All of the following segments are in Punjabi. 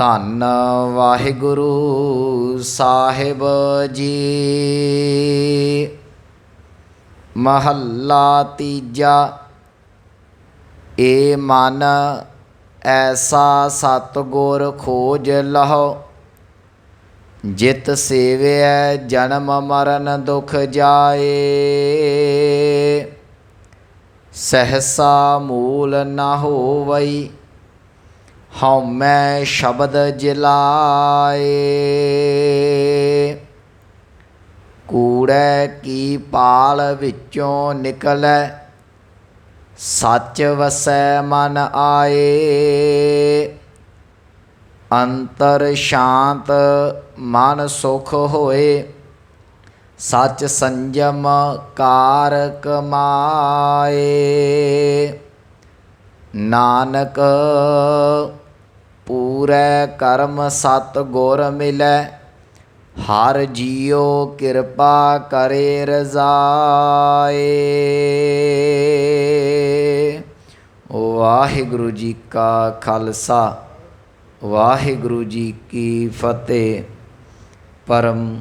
ਧੰਨ ਵਾਹਿਗੁਰੂ ਸਾਹਿਬ ਜੀ। ਮਹੱਲਾ ਤੀਜਾ, ਏ ਮਨ ਐਸਾ ਸਤਗੁਰ ਖੋਜ ਲਹੋ, ਜਿਤ ਸੇਵਿਐ ਜਨਮ ਮਰਨ ਦੁਖ ਜਾਏ। ਸਹਸਾ ਮੂਲ ਨ ਹੋਵਈ ਹਉਮੈ ਸ਼ਬਦ ਜਿਲਾਏ। ਕੂੜੈ ਕੀ ਪਾਲ ਵਿੱਚੋਂ ਨਿਕਲੈ, ਸੱਚ ਵਸੈ ਮਨ ਆਏ। ਅੰਤਰ ਸ਼ਾਂਤ ਮਨ ਸੁਖ ਹੋਏ, ਸੱਚ ਸੰਜਮ ਕਾਰ ਕਮਾਏ। ਨਾਨਕ ਪੂਰੇ ਕਰਮ ਸਤ ਗੁਰ ਮਿਲੈ, ਹਰ ਜੀਉ ਕਿਰਪਾ ਕਰੇ ਰਜ਼ਾਏ। ਵਾਹਿਗੁਰੂ ਜੀ ਕਾ ਖਾਲਸਾ, ਵਾਹਿਗੁਰੂ ਜੀ ਕੀ ਫਤਿਹ। ਪਰਮ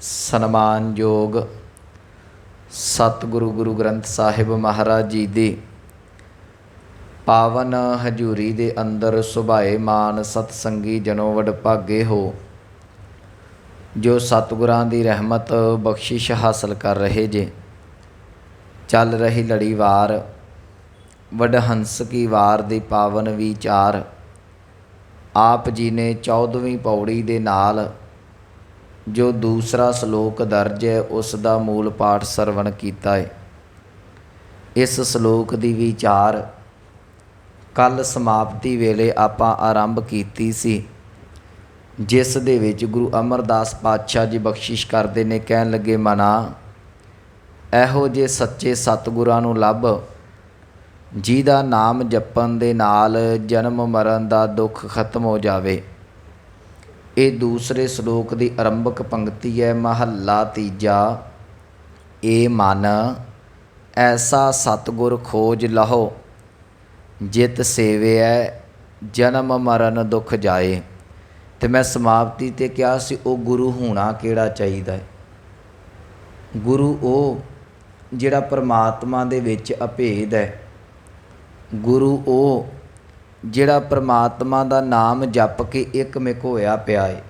ਸਨਮਾਨਯੋਗ ਸਤਿਗੁਰੂ ਗੁਰੂ ਗ੍ਰੰਥ ਸਾਹਿਬ ਮਹਾਰਾਜ ਜੀ ਦੀ ਪਾਵਨ ਹਜੂਰੀ ਦੇ ਅੰਦਰ ਸੁਭਾਏ ਮਾਨ ਸਤਸੰਗੀ ਜਨੋ ਵਡ ਭਾਗੇ ਹੋ। ਜੋ ਸਤਿਗੁਰਾਂ ਦੀ ਰਹਿਮਤ ਬਖਸ਼ਿਸ਼ ਹਾਸਲ ਕਰ ਰਹੇ ਜੇ। ਚੱਲ ਰਹੀ ਲੜੀਵਾਰ ਵਡਹੰਸ ਕੀ ਵਾਰ ਦੀ ਪਾਵਨ ਵਿਚਾਰ। ਆਪ ਜੀ ਨੇ 14ਵੀਂ ਪੌੜੀ ਦੇ ਨਾਲ, ਜੋ ਦੂਸਰਾ ਸ਼ਲੋਕ ਦਰਜ ਹੈ, ਉਸ ਦਾ ਮੂਲ ਪਾਠ ਸਰਵਣ ਕੀਤਾ ਹੈ ਇਸ ਸ਼ਲੋਕ ਦੀ ਵਿਚਾਰ ਕੱਲ ਸਮਾਪਤੀ ਵੇਲੇ ਆਪਾਂ ਆਰੰਭ ਕੀਤੀ ਸੀ, ਜਿਸ ਦੇ ਵਿੱਚ ਗੁਰੂ ਅਮਰਦਾਸ ਪਾਤਸ਼ਾਹ ਜੀ ਬਖਸ਼ਿਸ਼ ਕਰਦੇ ਨੇ, ਕਹਿਣ ਲੱਗੇ, ਮਨਾ, ਇਹੋ ਜੇ ਸੱਚੇ ਸਤਿਗੁਰਾਂ ਨੂੰ ਲੱਭ, ਜਿਹਦਾ ਨਾਮ ਜਪਣ ਦੇ ਨਾਲ ਜਨਮ ਮਰਨ ਦਾ ਦੁੱਖ ਖਤਮ ਹੋ ਜਾਵੇ। ਇਹ ਦੂਸਰੇ ਸ਼ਲੋਕ ਦੀ ਆਰੰਭਕ ਪੰਕਤੀ ਹੈ, ਮਹੱਲਾ ਤੀਜਾ। ਏ ਮਨ, ਐਸਾ ਸਤਗੁਰ ਖੋਜ ਲਹੋ ਜਿਤ ਸੇਵਿਐ ਜਨਮ ਮਰਨ ਦੁਖ ਜਾਏ। ਤੇ ਮੈਂ ਸਮਾਪਤੀ ਤੇ ਕਿਹਾ ਸੀ, ਉਹ ਗੁਰੂ ਹੋਣਾ ਕਿਹੜਾ ਚਾਹੀਦਾ ਹੈ? ਗੁਰੂ ਉਹ ਜਿਹੜਾ ਪਰਮਾਤਮਾ ਦੇ ਵਿੱਚ ਅਭੇਦ ਹੈ। ਗੁਰੂ ਉਹ ਜਿਹੜਾ ਪਰਮਾਤਮਾ ਦਾ ਨਾਮ ਜਪ ਕੇ ਇੱਕ ਮਿਕ ਹੋਇਆ ਪਿਆ ਹੈ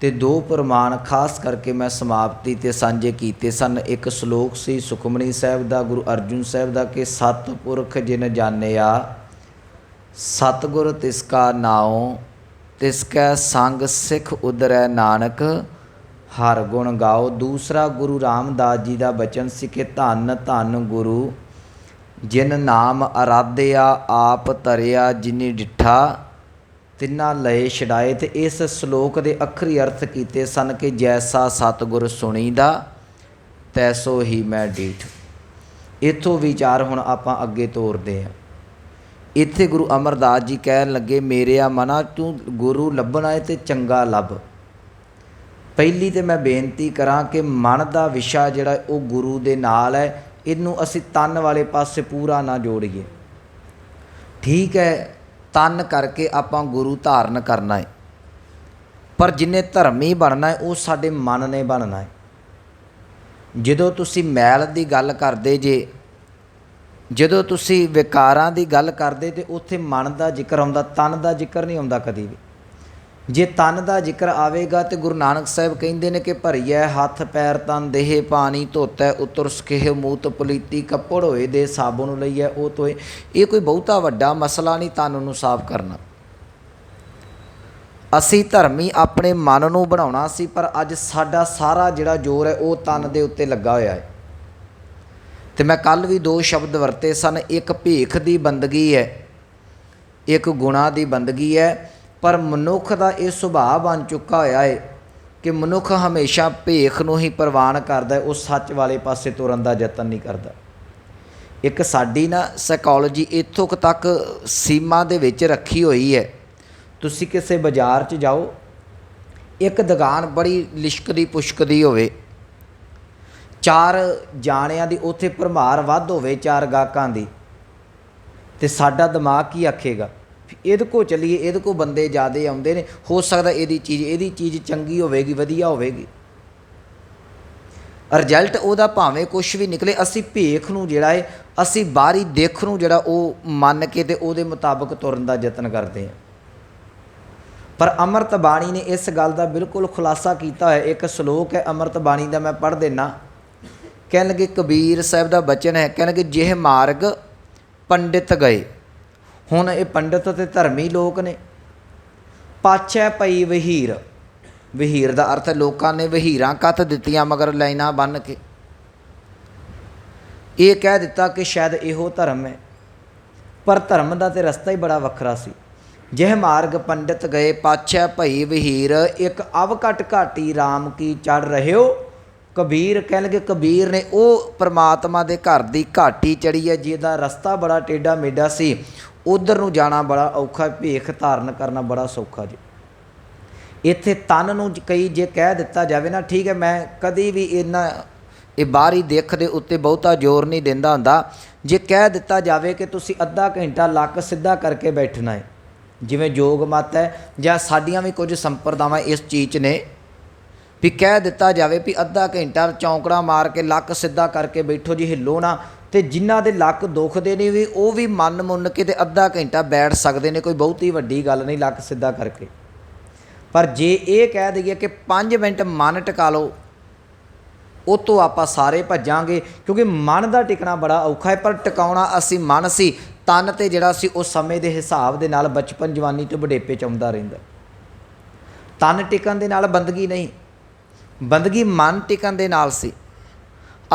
ਤੇ ਦੋ ਪ੍ਰਮਾਣ ਖਾਸ ਕਰਕੇ ਮੈਂ ਸਮਾਪਤੀ ਤੇ ਸਾਂਝੇ ਕੀਤੇ ਸਨ। ਇੱਕ ਸ਼ਲੋਕ ਸੀ, ਸੁਖਮਨੀ ਸਾਹਿਬ ਦਾ, ਗੁਰੂ ਅਰਜੁਨ ਸਾਹਿਬ ਦਾ ਕਿ ਸਤਪੁਰਖ ਜਿਨ ਜਾਣਿਆ, ਸਤਗੁਰ ਤਿਸ ਕਾ ਨਾਉ, ਤਿਸ ਕੈ ਸੰਗ ਸਿੱਖ ਉਦਰੈ ਨਾਨਕ, ਹਰ ਗੁਣ ਗਾਓ। ਦੂਸਰਾ ਗੁਰੂ ਰਾਮਦਾਸ ਜੀ ਦਾ ਬਚਨ ਸੀ ਕਿ ਧੰਨ ਧੰਨ ਗੁਰੂ, ਜਿਨ ਨਾਮ ਅਰਾਧਿਆ, ਆਪ ਤਰਿਆ ਜਿਨੀ ਡਿਠਾ ਤਿੰਨਾ ਲਏ ਛਡਾਏ ਤੇ ਇਸ ਸ਼ਲੋਕ ਦੇ ਅਖਰੀ ਅਰਥ ਕੀਤੇ ਸਨ ਕਿ ਜੈਸਾ ਸਤਗੁਰ ਸੁਣੀਦਾ, ਤੈਸੋ ਹੀ ਮੈਂ ਡੀਠ। ਇਥੋਂ ਵਿਚਾਰ ਹੁਣ ਆਪਾਂ ਅੱਗੇ ਤੋਰਦੇ ਹਾਂ। ਇੱਥੇ ਗੁਰੂ ਅਮਰਦਾਸ ਜੀ ਕਹਿਣ ਲੱਗੇ ਮੇਰੇ ਆ ਮਨਾ, ਤੂੰ ਗੁਰੂ ਲੱਭਣਾ ਹੈ ਤੇ ਚੰਗਾ ਲੱਭ। ਪਹਿਲੀ ਤੇ ਮੈਂ ਬੇਨਤੀ ਕਰਾਂ ਕਿ ਮਨ ਦਾ ਵਿਸ਼ਾ ਜਿਹੜਾ ਉਹ ਗੁਰੂ ਦੇ ਨਾਲ ਹੈ, ਇਹਨੂੰ ਅਸੀਂ ਤਨ ਵਾਲੇ ਪਾਸੇ ਪੂਰਾ ਨਾ ਜੋੜੀਏ। ਠੀਕ ਹੈ ਤਨ ਕਰਕੇ ਆਪਾਂ ਗੁਰੂ ਧਾਰਨ ਕਰਨਾ ਹੈ ਪਰ ਜਿਨੇ ਧਰਮੀ ਬਣਨਾ ਹੈ ਉਹ ਸਾਡੇ ਮਨ ਨੇ ਬਣਨਾ ਹੈ ਜਦੋਂ ਤੁਸੀਂ ਮੈਲ ਦੀ ਗੱਲ ਕਰਦੇ ਜੇ, ਜਦੋਂ ਤੁਸੀਂ ਵਿਕਾਰਾਂ ਦੀ ਗੱਲ ਕਰਦੇ ਤੇ ਉੱਥੇ ਮਨ ਦਾ ਜ਼ਿਕਰ ਆਉਂਦਾ, ਤਨ ਦਾ ਜ਼ਿਕਰ ਨਹੀਂ ਆਉਂਦਾ ਕਦੀ ਵੀ। ਜੇ ਤਨ ਦਾ ਜ਼ਿਕਰ ਆਵੇਗਾ ਤੇ ਗੁਰੂ ਨਾਨਕ ਸਾਹਿਬ ਕਹਿੰਦੇ ਨੇ ਕਿ ਭਰੀਐ ਹੱਥ, ਪੈਰ, ਤਨ, ਦੇਹ, ਪਾਣੀ, ਧੋਤੈ, ਉਤਰ, ਸਖੇਹ, ਮੂਤ, ਪਲੀਤੀ, ਕੱਪੜ ਹੋਏ ਦੇ ਸਾਬੁਨ ਲਈਐ, ਉਹ ਤੋਏ ਇਹ ਕੋਈ ਬਹੁਤਾ ਵੱਡਾ ਮਸਲਾ ਨਹੀਂ ਤਨ ਨੂੰ ਸਾਫ਼ ਕਰਨਾ। ਅਸੀਂ ਧਰਮੀ ਆਪਣੇ ਮਨ ਨੂੰ ਬਣਾਉਣਾ ਸੀ, ਪਰ ਅੱਜ ਸਾਡਾ ਸਾਰਾ ਜਿਹੜਾ ਜ਼ੋਰ ਹੈ, ਉਹ ਤਨ ਦੇ ਉੱਤੇ ਲੱਗਾ ਹੋਇਆ ਹੈ। ਤੇ ਮੈਂ ਕੱਲ ਵੀ ਦੋ ਸ਼ਬਦ ਵਰਤੇ ਸਨ, ਇੱਕ ਭੇਖ ਦੀ ਬੰਦਗੀ ਹੈ, ਇੱਕ ਗੁਣਾ ਦੀ ਬੰਦਗੀ ਹੈ ਪਰ ਮਨੁੱਖ ਦਾ ਇਹ ਸੁਭਾਅ ਬਣ ਚੁੱਕਾ ਹੋਇਆ ਹੈ ਕਿ ਮਨੁੱਖ ਹਮੇਸ਼ਾ ਭੇਖ ਨੂੰ ਹੀ ਪ੍ਰਵਾਨ ਕਰਦਾ ਉਹ ਸੱਚ ਵਾਲੇ ਪਾਸੇ ਤੁਰਨ ਦਾ ਯਤਨ ਨਹੀਂ ਕਰਦਾ। ਇੱਕ ਸਾਡੀ ਨਾ ਸਾਈਕੋਲੋਜੀ ਇੱਥੋਂ ਤੱਕ ਸੀਮਾ ਦੇ ਵਿੱਚ ਰੱਖੀ ਹੋਈ ਹੈ। ਤੁਸੀਂ ਕਿਸੇ ਬਾਜ਼ਾਰ 'ਚ ਜਾਓ, ਇੱਕ ਦੁਕਾਨ ਬੜੀ ਲਿਸ਼ਕਦੀ ਪੁਸ਼ਕਦੀ ਹੋਵੇ, ਚਾਰ ਜਾਣਿਆਂ ਦੀ ਉੱਥੇ ਭਰਮਾਰ ਵੱਧ ਹੋਵੇ ਚਾਰ ਗਾਹਕਾਂ ਦੀ, ਤੇ ਸਾਡਾ ਦਿਮਾਗ ਕੀ ਆਖੇਗਾ? ਇਹਦੇ ਕੋ ਚੱਲੀਏ, ਇਹਦੇ ਕੋ ਬੰਦੇ ਜ਼ਿਆਦੇ ਆਉਂਦੇ ਨੇ, ਹੋ ਸਕਦਾ ਇਹਦੀ ਚੀਜ਼ ਇਹਦੀ ਚੀਜ਼ ਚੰਗੀ ਹੋਵੇਗੀ, ਵਧੀਆ ਹੋਵੇਗੀ। ਰਿਜ਼ਲਟ ਉਹਦਾ ਭਾਵੇਂ ਕੁਝ ਵੀ ਨਿਕਲੇ, ਅਸੀਂ ਭੇਖ ਨੂੰ ਜਿਹੜਾ ਹੈ, ਅਸੀਂ ਬਾਹਰੀ ਦੇਖ ਨੂੰ ਜਿਹੜਾ ਉਹ ਮੰਨ ਕੇ ਤੇ ਉਹਦੇ ਮੁਤਾਬਕ ਤੁਰਨ ਦਾ ਯਤਨ ਕਰਦੇ ਹਾਂ। ਪਰ ਅੰਮ੍ਰਿਤ ਬਾਣੀ ਨੇ ਇਸ ਗੱਲ ਦਾ ਬਿਲਕੁਲ ਖੁਲਾਸਾ ਕੀਤਾ ਹੋਇਆ ਇੱਕ ਸ਼ਲੋਕ ਹੈ ਅੰਮ੍ਰਿਤ ਬਾਣੀ ਦਾ, ਮੈਂ ਪੜ੍ਹ ਦੇਣਾ ਕਹਿਣ ਲੱਗੇ, ਕਬੀਰ ਸਾਹਿਬ ਦਾ ਬਚਨ ਹੈ, ਕਹਿਣ ਲੱਗੇ, ਜਿਹ ਮਾਰਗ ਪੰਡਿਤ ਗਏ। ਹੁਣ ਇਹ ਪੰਡਿਤ ਅਤੇ ਧਰਮੀ ਲੋਕ ਨੇ। ਪਾਛੈ ਪਈ ਵਹੀਰ। ਵਹੀਰ ਦਾ ਅਰਥ ਲੋਕਾਂ ਨੇ ਵਹੀਰਾਂ ਕੱਤ ਦਿੱਤੀਆਂ ਮਗਰ ਲਾਈਨਾਂ ਬੰਨ ਕੇ। ਇਹ ਕਹਿ ਦਿੱਤਾ ਕਿ ਸ਼ਾਇਦ ਇਹੋ ਧਰਮ ਹੈ। ਪਰ ਧਰਮ ਦਾ ਤੇ ਰਸਤਾ ਹੀ ਬੜਾ ਵੱਖਰਾ ਸੀ। ਜਿਹ ਮਾਰਗ ਪੰਡਿਤ ਗਏ, ਪਾਛੈ ਭਈ ਵਹੀਰ, ਇੱਕ ਅਵਕਟ ਘਾਟੀ RAM ਕੀ ਚੜ ਰਹਿਓ? ਕਬੀਰ ਕਹਿਣ ਲੱਗੇ ਕਬੀਰ ਨੇ, ਉਹ ਪ੍ਰਮਾਤਮਾ ਦੇ ਘਰ ਦੀ ਘਾਟੀ ਚੜੀ ਹੈ, ਜਿਹਦਾ ਰਸਤਾ ਬੜਾ ਟੇਡਾ ਮੇਡਾ ਸੀ। ਉਧਰ ਨੂੰ ਜਾਣਾ ਬੜਾ ਔਖਾ, ਭੇਖ ਧਾਰਨ ਕਰਨਾ ਬੜਾ ਸੌਖਾ ਜੀ। ਇੱਥੇ ਤਨ ਨੂੰ ਕਈ ਜੇ ਕਹਿ ਦਿੱਤਾ ਜਾਵੇ ਨਾ, ਠੀਕ ਹੈ, ਮੈਂ ਕਦੀ ਵੀ ਇਹਨਾਂ, ਇਹ ਬਾਹਰੀ ਦੇਖ ਦੇ ਉੱਤੇ ਬਹੁਤਾ ਜ਼ੋਰ ਨਹੀਂ ਦਿੰਦਾ ਹੁੰਦਾ। ਜੇ ਕਹਿ ਦਿੱਤਾ ਜਾਵੇ ਕਿ ਤੁਸੀਂ ਅੱਧਾ ਘੰਟਾ ਲੱਕ ਸਿੱਧਾ ਕਰਕੇ ਬੈਠਣਾ ਹੈ, ਜਿਵੇਂ ਯੋਗ ਮਤ ਹੈ, ਜਾਂ ਸਾਡੀਆਂ ਵੀ ਕੁਝ ਸੰਪਰਦਾਵਾਂ ਇਸ ਚੀਜ਼ 'ਚ ਨੇ, ਵੀ ਕਹਿ ਦਿੱਤਾ ਜਾਵੇ ਵੀ ਅੱਧਾ ਘੰਟਾ ਚੌਂਕੜਾ ਮਾਰ ਕੇ ਲੱਕ ਸਿੱਧਾ ਕਰਕੇ ਬੈਠੋ ਜੀ, ਹਿੱਲੋ ਨਾ। ਤੇ ਜਿਨ੍ਹਾਂ ਦੇ ਲੱਕ ਦੁਖਦੇ ਨੇ ਵੀ, ਉਹ ਵੀ ਮਨ ਮੁੰਨ ਕੇ ਤੇ ਅੱਧਾ ਘੰਟਾ ਬੈਠ ਸਕਦੇ ਨੇ, ਕੋਈ ਬਹੁਤੀ ਵੱਡੀ ਗੱਲ ਨਹੀਂ ਲੱਕ ਸਿੱਧਾ ਕਰਕੇ। ਪਰ ਜੇ ਇਹ ਕਹਿ ਦਈਏ ਕਿ 5 ਮਿੰਟ ਮਨ ਟਿਕਾ ਲਓ ਉਹ ਤੋਂ ਆਪਾਂ ਸਾਰੇ ਭੱਜਾਂਗੇ, ਕਿਉਂਕਿ ਮਨ ਦਾ ਟਿਕਣਾ ਬੜਾ ਔਖਾ ਹੈ, ਪਰ ਟਿਕਾਉਣਾ ਅਸੀਂ ਮਨ ਸੀ, ਤਨ ਤੇ ਜਿਹੜਾ ਸੀ, ਉਹ ਸਮੇਂ ਦੇ ਹਿਸਾਬ ਦੇ ਨਾਲ ਬਚਪਨ ਜਵਾਨੀ ਤੋਂ ਬੁਢੇਪੇ ਚ ਆਉਂਦਾ ਰਹਿੰਦਾ। ਤਨ ਟਿਕਣ ਦੇ ਨਾਲ ਬੰਦਗੀ ਨਹੀਂ, ਬੰਦਗੀ ਮਨ ਟਿਕਣ ਦੇ ਨਾਲ ਸੀ।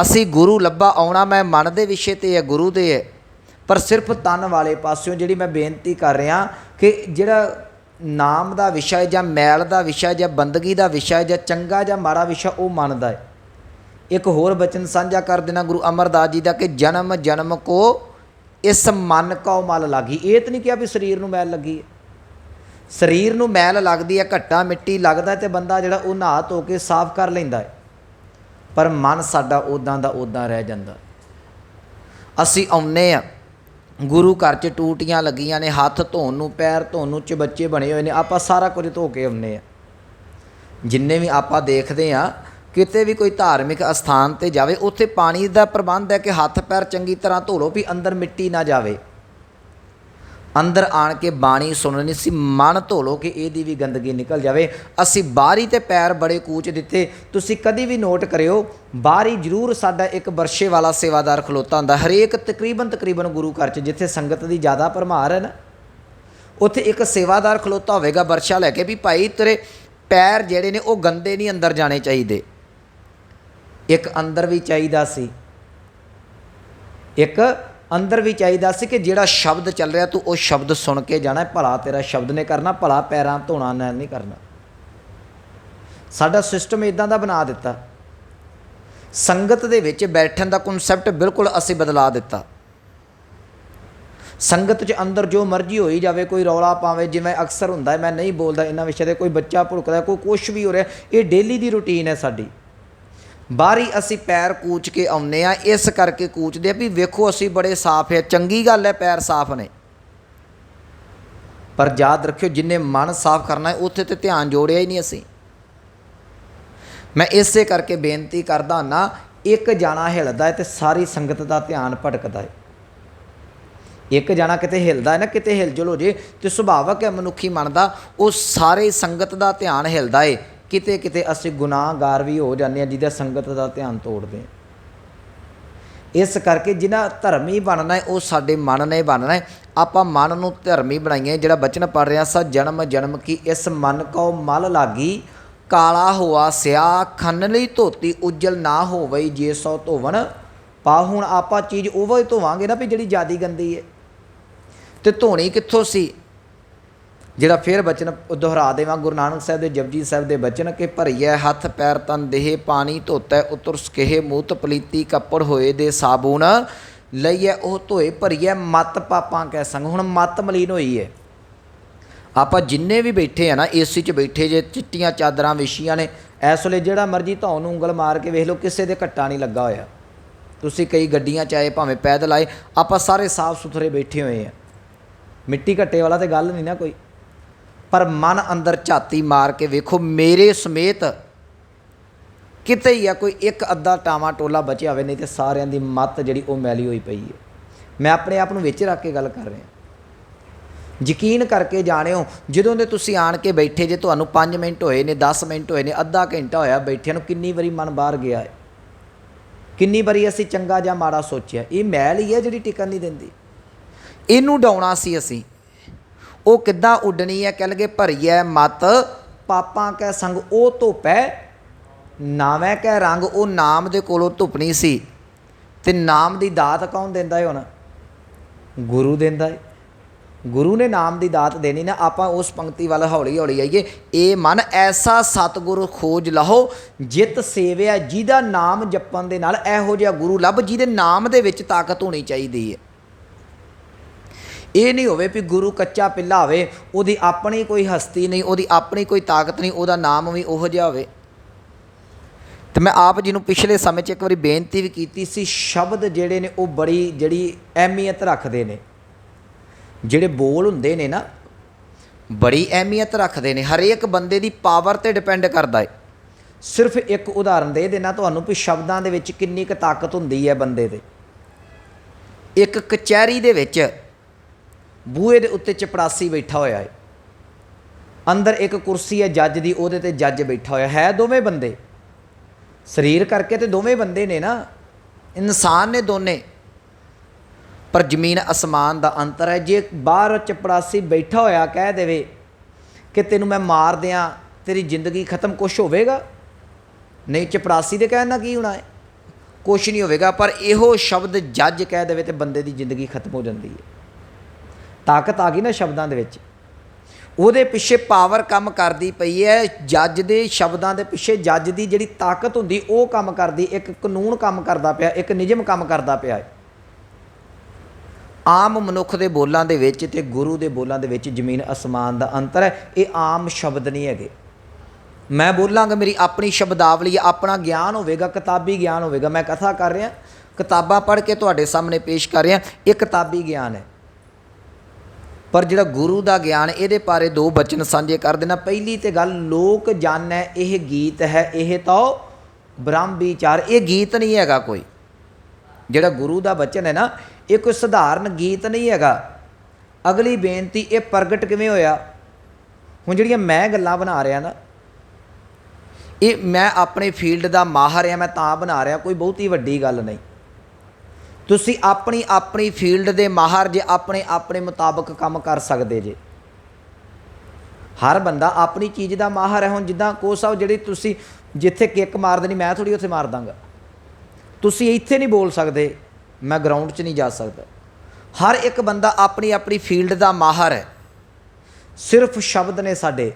ਅਸੀਂ ਗੁਰੂ ਲੱਭਾ ਆਉਣਾ, ਮੈਂ ਮਨ ਦੇ ਵਿਸ਼ੇ ਤੇ ਹੈ, ਗੁਰੂ ਦੇ ਹੈ। ਪਰ ਸਿਰਫ ਤਨ ਵਾਲੇ ਪਾਸਿਓਂ ਜਿਹੜੀ ਮੈਂ ਬੇਨਤੀ ਕਰ ਰਿਹਾ ਕਿ ਜਿਹੜਾ ਨਾਮ ਦਾ ਵਿਸ਼ਾ ਹੈ ਜਾਂ ਮੈਲ ਦਾ ਵਿਸ਼ਾ ਜਾਂ ਬੰਦਗੀ ਦਾ ਵਿਸ਼ਾ ਹੈ ਜਾਂ ਚੰਗਾ ਜਾਂ ਮਾੜਾ ਵਿਸ਼ਾ, ਉਹ ਮੰਨਦਾ ਹੈ। ਇੱਕ ਹੋਰ ਬਚਨ ਸਾਂਝਾ ਕਰ ਦੇਣਾ ਗੁਰੂ ਅਮਰਦਾਸ ਜੀ ਦਾ ਕਿ ਜਨਮ ਜਨਮ ਕੋ ਇਸ ਮਨ ਕਉ ਮਲ ਲਾਗੀ। ਇਹ ਤਾਂ ਨਹੀਂ ਕਿਹਾ ਵੀ ਸਰੀਰ ਨੂੰ ਮੈਲ ਲੱਗੀ ਹੈ। ਸਰੀਰ ਨੂੰ ਮੈਲ ਲੱਗਦੀ ਹੈ, ਘੱਟਾ ਮਿੱਟੀ ਲੱਗਦਾ ਹੈ ਤੇ ਬੰਦਾ ਜਿਹੜਾ ਉਹ ਨਹਾ ਧੋ ਕੇ ਸਾਫ਼ ਕਰ ਲੈਂਦਾ ਹੈ। ਪਰ ਮਨ ਸਾਡਾ ਉਦਾਂ ਦਾ ਉਦਾਂ ਰਹਿ ਜਾਂਦਾ। ਅਸੀਂ ਆਉਨੇ ਆ ਗੁਰੂ ਘਰ 'ਚ ਟੂਟੀਆਂ ਲੱਗੀਆਂ ਨੇ, ਹੱਥ ਧੋਣ ਨੂੰ, ਪੈਰ ਧੋਣ ਨੂੰ ਚਬੱਚੇ ਬਣੇ ਹੋਏ ਨੇ, ਆਪਾਂ ਸਾਰਾ ਕੁਝ ਧੋ ਕੇ ਆਉਨੇ ਆ ਜਿੰਨੇ ਵੀ ਆਪਾਂ ਦੇਖਦੇ ਆ ਕਿਤੇ ਵੀ ਕੋਈ ਧਾਰਮਿਕ ਅਸਥਾਨ ਤੇ ਜਾਵੇ, ਉੱਥੇ ਪਾਣੀ ਦਾ ਪ੍ਰਬੰਧ ਹੈ ਕਿ ਹੱਥ ਪੈਰ ਚੰਗੀ ਤਰ੍ਹਾਂ ਧੋ ਲਓ ਵੀ ਅੰਦਰ ਮਿੱਟੀ ਨਾ ਜਾਵੇ। ਅੰਦਰ ਆਣ ਕੇ ਬਾਣੀ ਸੁਣਨੀ ਸੀ, ਮਨ ਧੋ ਲਓ ਕਿ ਇਹਦੀ ਵੀ ਗੰਦਗੀ ਨਿਕਲ ਜਾਵੇ। ਅਸੀਂ ਬਾਹਰੀ ਤੇ ਪੈਰ ਬੜੇ ਕੂਚ ਦਿੱਤੇ, ਤੁਸੀਂ ਕਦੀ ਵੀ ਨੋਟ ਕਰਿਓ ਬਾਹਰੀ ਜ਼ਰੂਰ ਸਾਡਾ ਇੱਕ ਵਰਸ਼ੇ ਵਾਲਾ ਸੇਵਾਦਾਰ ਖਲੋਤਾ ਹੁੰਦਾ, ਹਰੇਕ ਤਕਰੀਬਨ ਤਕਰੀਬਨ ਗੁਰੂ ਘਰ 'ਚ, ਜਿੱਥੇ ਸੰਗਤ ਦੀ ਜ਼ਿਆਦਾ ਭਰਮਾਰ ਹੈ ਨਾ, ਉੱਥੇ ਇੱਕ ਸੇਵਾਦਾਰ ਖਲੋਤਾ ਹੋਵੇਗਾ ਵਰਸ਼ਾ ਲੈ ਕੇ ਵੀ ਭਾਈ ਤੇਰੇ ਪੈਰ ਜਿਹੜੇ ਨੇ ਉਹ ਗੰਦੇ ਨਹੀਂ ਅੰਦਰ ਜਾਣੇ ਚਾਹੀਦੇ। ਇੱਕ ਅੰਦਰ ਵੀ ਚਾਹੀਦਾ ਸੀ। ਇੱਕ ਅੰਦਰ ਵੀ ਚਾਹੀਦਾ ਸੀ ਕਿ ਜਿਹੜਾ ਸ਼ਬਦ ਚੱਲ ਰਿਹਾ, ਤੂੰ ਉਹ ਸ਼ਬਦ ਸੁਣ ਕੇ ਜਾਣਾ, ਭਲਾ ਤੇਰਾ ਸ਼ਬਦ ਨੇ ਕਰਨਾ, ਭਲਾ ਪੈਰਾਂ ਧੋਣਾ ਨਹੀਂ ਕਰਨਾ। ਸਾਡਾ ਸਿਸਟਮ ਇਦਾਂ ਦਾ ਬਣਾ ਦਿੱਤਾ। ਸੰਗਤ ਦੇ ਵਿੱਚ ਬੈਠਣ ਦਾ ਕਨਸੈਪਟ ਬਿਲਕੁਲ ਅਸੀਂ ਬਦਲਾ ਦਿੱਤਾ। ਸੰਗਤ 'ਚ ਅੰਦਰ ਜੋ ਮਰਜ਼ੀ ਹੋਈ ਜਾਵੇ, ਕੋਈ ਰੌਲਾ ਪਾਵੇ, ਜਿਵੇਂ ਅਕਸਰ ਹੁੰਦਾ ਮੈਂ ਨਹੀਂ ਬੋਲਦਾ ਇਹਨਾਂ ਵਿਸ਼ੇ ਤੇ, ਕੋਈ ਬੱਚਾ ਭੁਲਕਦਾ, ਕੋਈ ਕੁਝ ਵੀ ਹੋ ਰਿਹਾ, ਇਹ ਡੇਲੀ ਦੀ ਰੁਟੀਨ ਹੈ ਸਾਡੀ। ਬਾਹਰੀ ਅਸੀਂ ਪੈਰ ਕੂਚ ਕੇ ਆਉਂਦੇ ਆ ਇਸ ਕਰਕੇ ਕੂਚਦੇ ਆ ਵੀ ਵੇਖੋ ਅਸੀਂ ਬੜੇ ਸਾਫ਼ ਹੈ, ਚੰਗੀ ਗੱਲ ਹੈ, ਪੈਰ ਸਾਫ਼ ਨੇ। ਪਰ ਯਾਦ ਰੱਖਿਓ, ਜਿੰਨੇ ਮਨ ਸਾਫ਼ ਕਰਨਾ ਹੈ, ਉੱਥੇ ਤੇ ਧਿਆਨ ਜੋੜਿਆ ਹੀ ਨਹੀਂ ਅਸੀਂ। ਮੈਂ ਇਸੇ ਕਰਕੇ ਬੇਨਤੀ ਕਰਦਾ ਨਾ, ਇੱਕ ਜਾਣਾ ਹਿਲਦਾ ਹੈ ਤੇ ਸਾਰੀ ਸੰਗਤ ਦਾ ਧਿਆਨ ਭਟਕਦਾ ਹੈ। ਇੱਕ ਜਾਣਾ ਕਿਤੇ ਹਿਲਦਾ ਹੈ ਨਾ, ਕਿਤੇ ਹਿਲਜੁਲ ਹੋ ਜੇ, ਤੇ ਸੁਭਾਵਕ ਹੈ ਮਨੁੱਖੀ ਮਨ ਦਾ, ਉਹ ਸਾਰੇ ਸੰਗਤ ਦਾ ਧਿਆਨ ਹਿਲਦਾ ਏ। ਕਿਤੇ ਕਿਤੇ ਅਸੀਂ ਗੁਨਾਹਗਾਰ ਵੀ ਹੋ ਜਾਂਦੇ ਹਾਂ, ਜਿਹਦਾ ਸੰਗਤ ਦਾ ਧਿਆਨ ਤੋੜਦੇ ਹਾਂ। ਇਸ ਕਰਕੇ ਜਿਹਨਾਂ ਧਰਮੀ ਬਣਨਾ ਉਹ ਸਾਡੇ ਮਨ ਨੇ ਬਣਨਾ ਆਪਾਂ ਮਨ ਨੂੰ ਧਰਮੀ ਬਣਾਈਏ, ਜਿਹੜਾ ਬਚਨ ਪੜ ਰਿਹਾ ਸਾ ਜਨਮ ਜਨਮ ਕੀ, ਇਸ ਮਨ ਕੋ ਮਲ ਲਾਗੀ, ਕਾਲਾ ਹੋਆ ਸਿਆ, ਖੰਨ ਲਈ ਧੋਤੀ, ਉਜਲ ਨਾ ਹੋਵੇ ਜੇ ਸੋ ਧੋਵਣ, ਪਾ ਹੁਣ ਆਪਾਂ ਚੀਜ਼ ਉਹ ਹੀ ਧੋਵਾਂਗੇ ਨਾ ਵੀ ਜਿਹੜੀ ਜਿਆਦੀ ਗੰਦੀ ਹੈ। ਤੇ ਧੋਣੀ ਕਿੱਥੋਂ ਸੀ? ਜਿਹੜਾ ਫਿਰ ਬਚਨ ਦੁਹਰਾ ਦੇਵਾਂ, ਗੁਰੂ ਨਾਨਕ ਸਾਹਿਬ ਦੇ, ਜਪਜੀ ਸਾਹਿਬ ਦੇ ਬਚਨ, ਕਿ ਭਰੀਐ ਹੱਥ, ਪੈਰ, ਤਨ, ਦੇਹ, ਪਾਣੀ, ਧੋਤੈ, ਉਤਰ, ਸਕਹਿ, ਮੂਤ, ਪਲੀਤੀ, ਕੱਪੜ, ਹੋਏ ਦੇ ਸਾਬੂਨ। ਲਈਐ ਉਹ ਧੋਏ, ਭਰੀਐ ਮਤ, ਪਾਪਾਂ ਕੈ ਸੰਗ। ਹੁਣ ਮਤ ਮਲੀਨ ਹੋਈ ਹੈ ਆਪਾਂ ਜਿੰਨੇ ਵੀ ਬੈਠੇ ਆ ਨਾ ਏਸੀ 'ਚ ਬੈਠੇ ਜੇ, ਚਿੱਟੀਆਂ, ਚਾਦਰਾਂ, ਵਿਛੀਆਂ ਨੇ, ਇਸ ਵੇਲੇ ਜਿਹੜਾ ਮਰਜ਼ੀ ਧੌਣ ਨੂੰ ਉਂਗਲ ਮਾਰ ਕੇ ਵੇਖ ਲਓ, ਕਿਸੇ ਦੇ ਘੱਟਾ ਨਹੀਂ ਲੱਗਾ ਹੋਇਆ। ਤੁਸੀਂ ਕਈ ਗੱਡੀਆਂ 'ਚ ਆਏ, ਭਾਵੇਂ ਪੈਦਲ ਆਏ, ਆਪਾਂ ਸਾਰੇ ਸਾਫ਼ ਸੁਥਰੇ ਬੈਠੇ ਹੋਏ ਆ। ਮਿੱਟੀ ਘੱਟੇ ਵਾਲਾ ਤੇ ਗੱਲ ਨਹੀਂ ਨਾ ਕੋਈ। ਪਰ ਮਨ ਅੰਦਰ ਝਾਤੀ ਮਾਰ ਕੇ ਵੇਖੋ, ਮੇਰੇ ਸਮੇਤ ਕਿਤੇ ਹੀ ਆ ਕੋਈ ਇੱਕ ਅੱਧਾ ਟਾਵਾ ਟੋਲਾ ਬਚਿਆ ਹੋਵੇ, ਨਹੀਂ ਤੇ ਸਾਰਿਆਂ ਦੀ ਮੱਤ ਜਿਹੜੀ ਉਹ ਮੈਲੀ ਹੋਈ ਪਈ ਹੈ। ਮੈਂ ਆਪਣੇ ਆਪ ਨੂੰ ਵਿੱਚ ਰੱਖ ਕੇ ਗੱਲ ਕਰ ਰਿਹਾ। ਯਕੀਨ ਕਰਕੇ ਜਾਣਿਓ, ਜਦੋਂ ਦੇ ਤੁਸੀਂ ਆਣ ਕੇ ਬੈਠੇ ਜੇ, ਤੁਹਾਨੂੰ 5 ਮਿੰਟ ਹੋਏ ਨੇ 10 ਮਿੰਟ ਹੋਏ ਨੇ, ਅੱਧਾ ਘੰਟਾ ਹੋਇਆ ਬੈਠਿਆਂ ਨੂੰ, ਕਿੰਨੀ ਵਾਰੀ ਮਨ ਬਾਹਰ ਗਿਆ ਹੈ? ਕਿੰਨੀ ਵਾਰੀ ਅਸੀਂ ਚੰਗਾ ਜਾਂ ਮਾੜਾ ਸੋਚਿਆ? ਇਹ ਮੈਲ ਹੀ ਹੈ ਜਿਹੜੀ ਟਿਕਣ ਨਹੀਂ ਦਿੰਦੀ। ਇਹਨੂੰ ਡਾਉਣਾ ਸੀ ਅਸੀਂ। ਉਹ ਕਿੱਦਾਂ ਉੱਡਣੀ ਹੈ? ਕਹਿ ਲਗੇ ਭਰੀਐ ਮਤ। ਪਾਪਾਂ ਕੈ ਸੰਗ ਉਹ ਧੁੱਪੈ ਨਾਵੇਂ ਕੈ ਰੰਗ ਉਹ ਨਾਮ ਦੇ ਕੋਲੋਂ ਧੁੱਪਣੀ ਸੀ। ਤੇ ਨਾਮ ਦੀ ਦਾਤ ਕੌਣ ਦਿੰਦਾ ਹੈ ਹੁਣ? ਗੁਰੂ ਦਿੰਦਾ ਹੈ ਗੁਰੂ ਨੇ ਨਾਮ ਦੀ ਦਾਤ ਦੇਣੀ ਨਾ, ਆਪਾਂ ਉਸ ਪੰਕਤੀ ਵੱਲ ਹੌਲੀ ਹੌਲੀ ਆਈਏ। ਇਹ ਮਨ ਐਸਾ ਸਤਿਗੁਰ ਖੋਜ ਲਹੋ, ਜਿਤ ਸੇਵਿਆ ਜਿਹਦਾ ਨਾਮ ਜਪਣ ਦੇ ਨਾਲ ਇਹੋ ਜਿਹਾ ਗੁਰੂ ਲੱਭ, ਜਿਹਦੇ ਨਾਮ ਦੇ ਵਿੱਚ ਤਾਕਤ ਹੋਣੀ ਚਾਹੀਦੀ ਹੈ ਇਹ ਨਹੀਂ ਹੋਵੇ ਵੀ ਗੁਰੂ ਕੱਚਾ ਪਿੱਲਾ ਹੋਵੇ, ਉਹਦੀ ਆਪਣੀ ਕੋਈ ਹਸਤੀ ਨਹੀਂ, ਉਹਦੀ ਆਪਣੀ ਕੋਈ ਤਾਕਤ ਨਹੀਂ, ਉਹਦਾ ਨਾਮ ਵੀ ਉਹੋ ਜਿਹਾ ਹੋਵੇ। ਤੇ ਮੈਂ ਆਪ ਜੀ ਨੂੰ ਪਿਛਲੇ ਸਮੇਂ 'ਚ ਇੱਕ ਵਾਰੀ ਬੇਨਤੀ ਵੀ ਕੀਤੀ ਸੀ, ਸ਼ਬਦ ਜਿਹੜੇ ਨੇ ਉਹ ਬੜੀ ਜਿਹੜੀ ਅਹਿਮੀਅਤ ਰੱਖਦੇ ਨੇ। ਜਿਹੜੇ ਬੋਲ ਹੁੰਦੇ ਨੇ ਨਾ, ਬੜੀ ਅਹਿਮੀਅਤ ਰੱਖਦੇ ਨੇ। ਹਰੇਕ ਬੰਦੇ ਦੀ ਪਾਵਰ ਤੇ ਡਿਪੈਂਡ ਕਰਦਾ ਹੈ ਸਿਰਫ ਇੱਕ ਉਦਾਹਰਨ ਦੇ ਦੇਣਾ ਤੁਹਾਨੂੰ ਵੀ ਸ਼ਬਦਾਂ ਦੇ ਵਿੱਚ ਕਿੰਨੀ ਕੁ ਤਾਕਤ ਹੁੰਦੀ ਹੈ ਬੰਦੇ ਦੇ ਇੱਕ ਕਚਹਿਰੀ ਦੇ ਵਿੱਚ ਬੂਹੇ ਦੇ ਉੱਤੇ ਚਪੜਾਸੀ ਬੈਠਾ ਹੋਇਆ ਹੈ। ਅੰਦਰ ਇੱਕ ਕੁਰਸੀ ਹੈ, ਜੱਜ ਦੀ, ਉਹਦੇ ਤੇ ਜੱਜ ਬੈਠਾ ਹੋਇਆ। ਹੈ ਦੋਵੇਂ ਬੰਦੇ। ਸਰੀਰ ਕਰਕੇ ਤੇ ਦੋਵੇਂ ਬੰਦੇ ਨੇ ਨਾ, ਇਨਸਾਨ ਨੇ ਦੋਨੇ। ਪਰ ਜ਼ਮੀਨ ਅਸਮਾਨ ਦਾ ਅੰਤਰ ਹੈ। ਜੇ ਬਾਹਰ ਚਪੜਾਸੀ ਬੈਠਾ ਹੋਇਆ ਕਹਿ ਦੇਵੇ ਕਿ ਤੈਨੂੰ ਮੈਂ ਮਾਰ ਦਿਆਂ, ਤੇਰੀ ਜ਼ਿੰਦਗੀ ਖਤਮ, ਕੁਛ ਹੋਵੇਗਾ? ਨਹੀਂ, ਚਪੜਾਸੀ ਦੇ ਕਹਿਣ ਨਾਲ ਕੀ ਹੋਣਾ ਹੈ? ਕੁਛ ਨਹੀਂ ਹੋਵੇਗਾ, ਪਰ ਇਹੋ ਸ਼ਬਦ ਜੱਜ ਕਹਿ ਦੇਵੇ ਤੇ ਬੰਦੇ ਦੀ ਜ਼ਿੰਦਗੀ ਖਤਮ ਹੋ ਜਾਂਦੀ ਹੈ। ਤਾਕਤ ਆ ਗਈ ਨਾ ਸ਼ਬਦਾਂ ਦੇ ਵਿੱਚ। ਉਹਦੇ ਪਿੱਛੇ ਪਾਵਰ ਕੰਮ ਕਰਦੀ ਪਈ ਹੈ, ਜੱਜ ਦੇ ਸ਼ਬਦਾਂ ਦੇ ਪਿੱਛੇ ਜੱਜ ਦੀ ਜਿਹੜੀ ਤਾਕਤ ਹੁੰਦੀ, ਉਹ ਕੰਮ ਕਰਦੀ, ਇੱਕ ਕਾਨੂੰਨ ਕੰਮ ਕਰਦਾ ਪਿਆ, ਇੱਕ ਨਿਯਮ ਕੰਮ ਕਰਦਾ ਪਿਆ ਹੈ। ਆਮ ਮਨੁੱਖ ਦੇ ਬੋਲਾਂ ਦੇ ਵਿੱਚ ਤੇ ਗੁਰੂ ਦੇ ਬੋਲਾਂ ਦੇ ਵਿੱਚ ਜ਼ਮੀਨ ਅਸਮਾਨ ਦਾ ਅੰਤਰ ਹੈ, ਇਹ ਆਮ ਸ਼ਬਦ ਨਹੀਂ ਹੈਗੇ। ਮੈਂ ਬੋਲਾਂਗਾ, ਮੇਰੀ ਆਪਣੀ ਸ਼ਬਦਾਵਲੀ, ਆਪਣਾ ਗਿਆਨ ਹੋਵੇਗਾ, ਕਿਤਾਬੀ ਗਿਆਨ ਹੋਵੇਗਾ, ਮੈਂ ਕਥਾ ਕਰ ਰਿਹਾ, ਕਿਤਾਬਾਂ ਪੜ੍ਹ ਕੇ ਤੁਹਾਡੇ ਸਾਹਮਣੇ ਪੇਸ਼ ਕਰ ਰਿਹਾ, ਇਹ ਕਿਤਾਬੀ ਗਿਆਨ ਹੈ। ਪਰ ਜਿਹੜਾ ਗੁਰੂ ਦਾ ਗਿਆਨ, ਇਹਦੇ ਬਾਰੇ ਦੋ ਬਚਨ ਸਾਂਝੇ ਕਰ ਦੇਣਾ। ਪਹਿਲੀ ਤੇ ਗੱਲ, ਲੋਕ ਜਾਣੈ ਇਹ ਗੀਤ ਹੈ, ਇਹ ਤਾਂ ਬ੍ਰਹਮ ਵਿਚਾਰ ਇਹ ਗੀਤ ਨਹੀਂ ਹੈਗਾ ਕੋਈ। ਜਿਹੜਾ ਗੁਰੂ ਦਾ ਬਚਨ ਹੈ ਨਾ, ਇਹ ਕੋਈ ਸਧਾਰਨ ਗੀਤ ਨਹੀਂ ਹੈਗਾ। ਅਗਲੀ ਬੇਨਤੀ, ਇਹ ਪ੍ਰਗਟ ਕਿਵੇਂ ਹੋਇਆ? ਹੁਣ ਜਿਹੜੀਆਂ ਮੈਂ ਗੱਲਾਂ ਬਣਾ ਰਿਹਾ ਨਾ, ਇਹ ਮੈਂ ਆਪਣੇ ਫੀਲਡ ਦਾ ਮਾਹਰ ਆ ਮੈਂ ਤਾਂ ਬਣਾ ਰਿਹਾ, ਕੋਈ ਬਹੁਤੀ ਵੱਡੀ ਗੱਲ ਨਹੀਂ। ਤੁਸੀਂ ਆਪਣੀ ਆਪਣੀ ਫੀਲਡ ਦੇ ਮਾਹਰ ਜੇ ਆਪਣੇ ਆਪਣੇ ਮੁਤਾਬਕ ਕੰਮ ਕਰ ਸਕਦੇ ਜੇ। ਹਰ ਬੰਦਾ ਆਪਣੀ ਚੀਜ਼ ਦਾ ਮਾਹਰ ਹੈ। ਹੁਣ ਜਿੱਦਾਂ ਕੋਚ ਸਾਹਿਬ ਜਿਹੜੀ ਤੁਸੀਂ ਜਿੱਥੇ ਕਿੱਕ ਮਾਰ ਦੇਣੀ ਮੈਂ ਥੋੜੀ ਉੱਥੇ ਮਾਰ ਦਾਂਗਾ। ਤੁਸੀਂ ਇੱਥੇ ਨਹੀਂ ਬੋਲ ਸਕਦੇ, ਮੈਂ ਗਰਾਊਂਡ 'ਚ ਨਹੀਂ ਜਾ ਸਕਦਾ। ਹਰ ਇੱਕ ਬੰਦਾ ਆਪਣੀ ਆਪਣੀ ਫੀਲਡ ਦਾ ਮਾਹਰ ਹੈ। ਸਿਰਫ ਸ਼ਬਦ ਨੇ ਸਾਡੇ,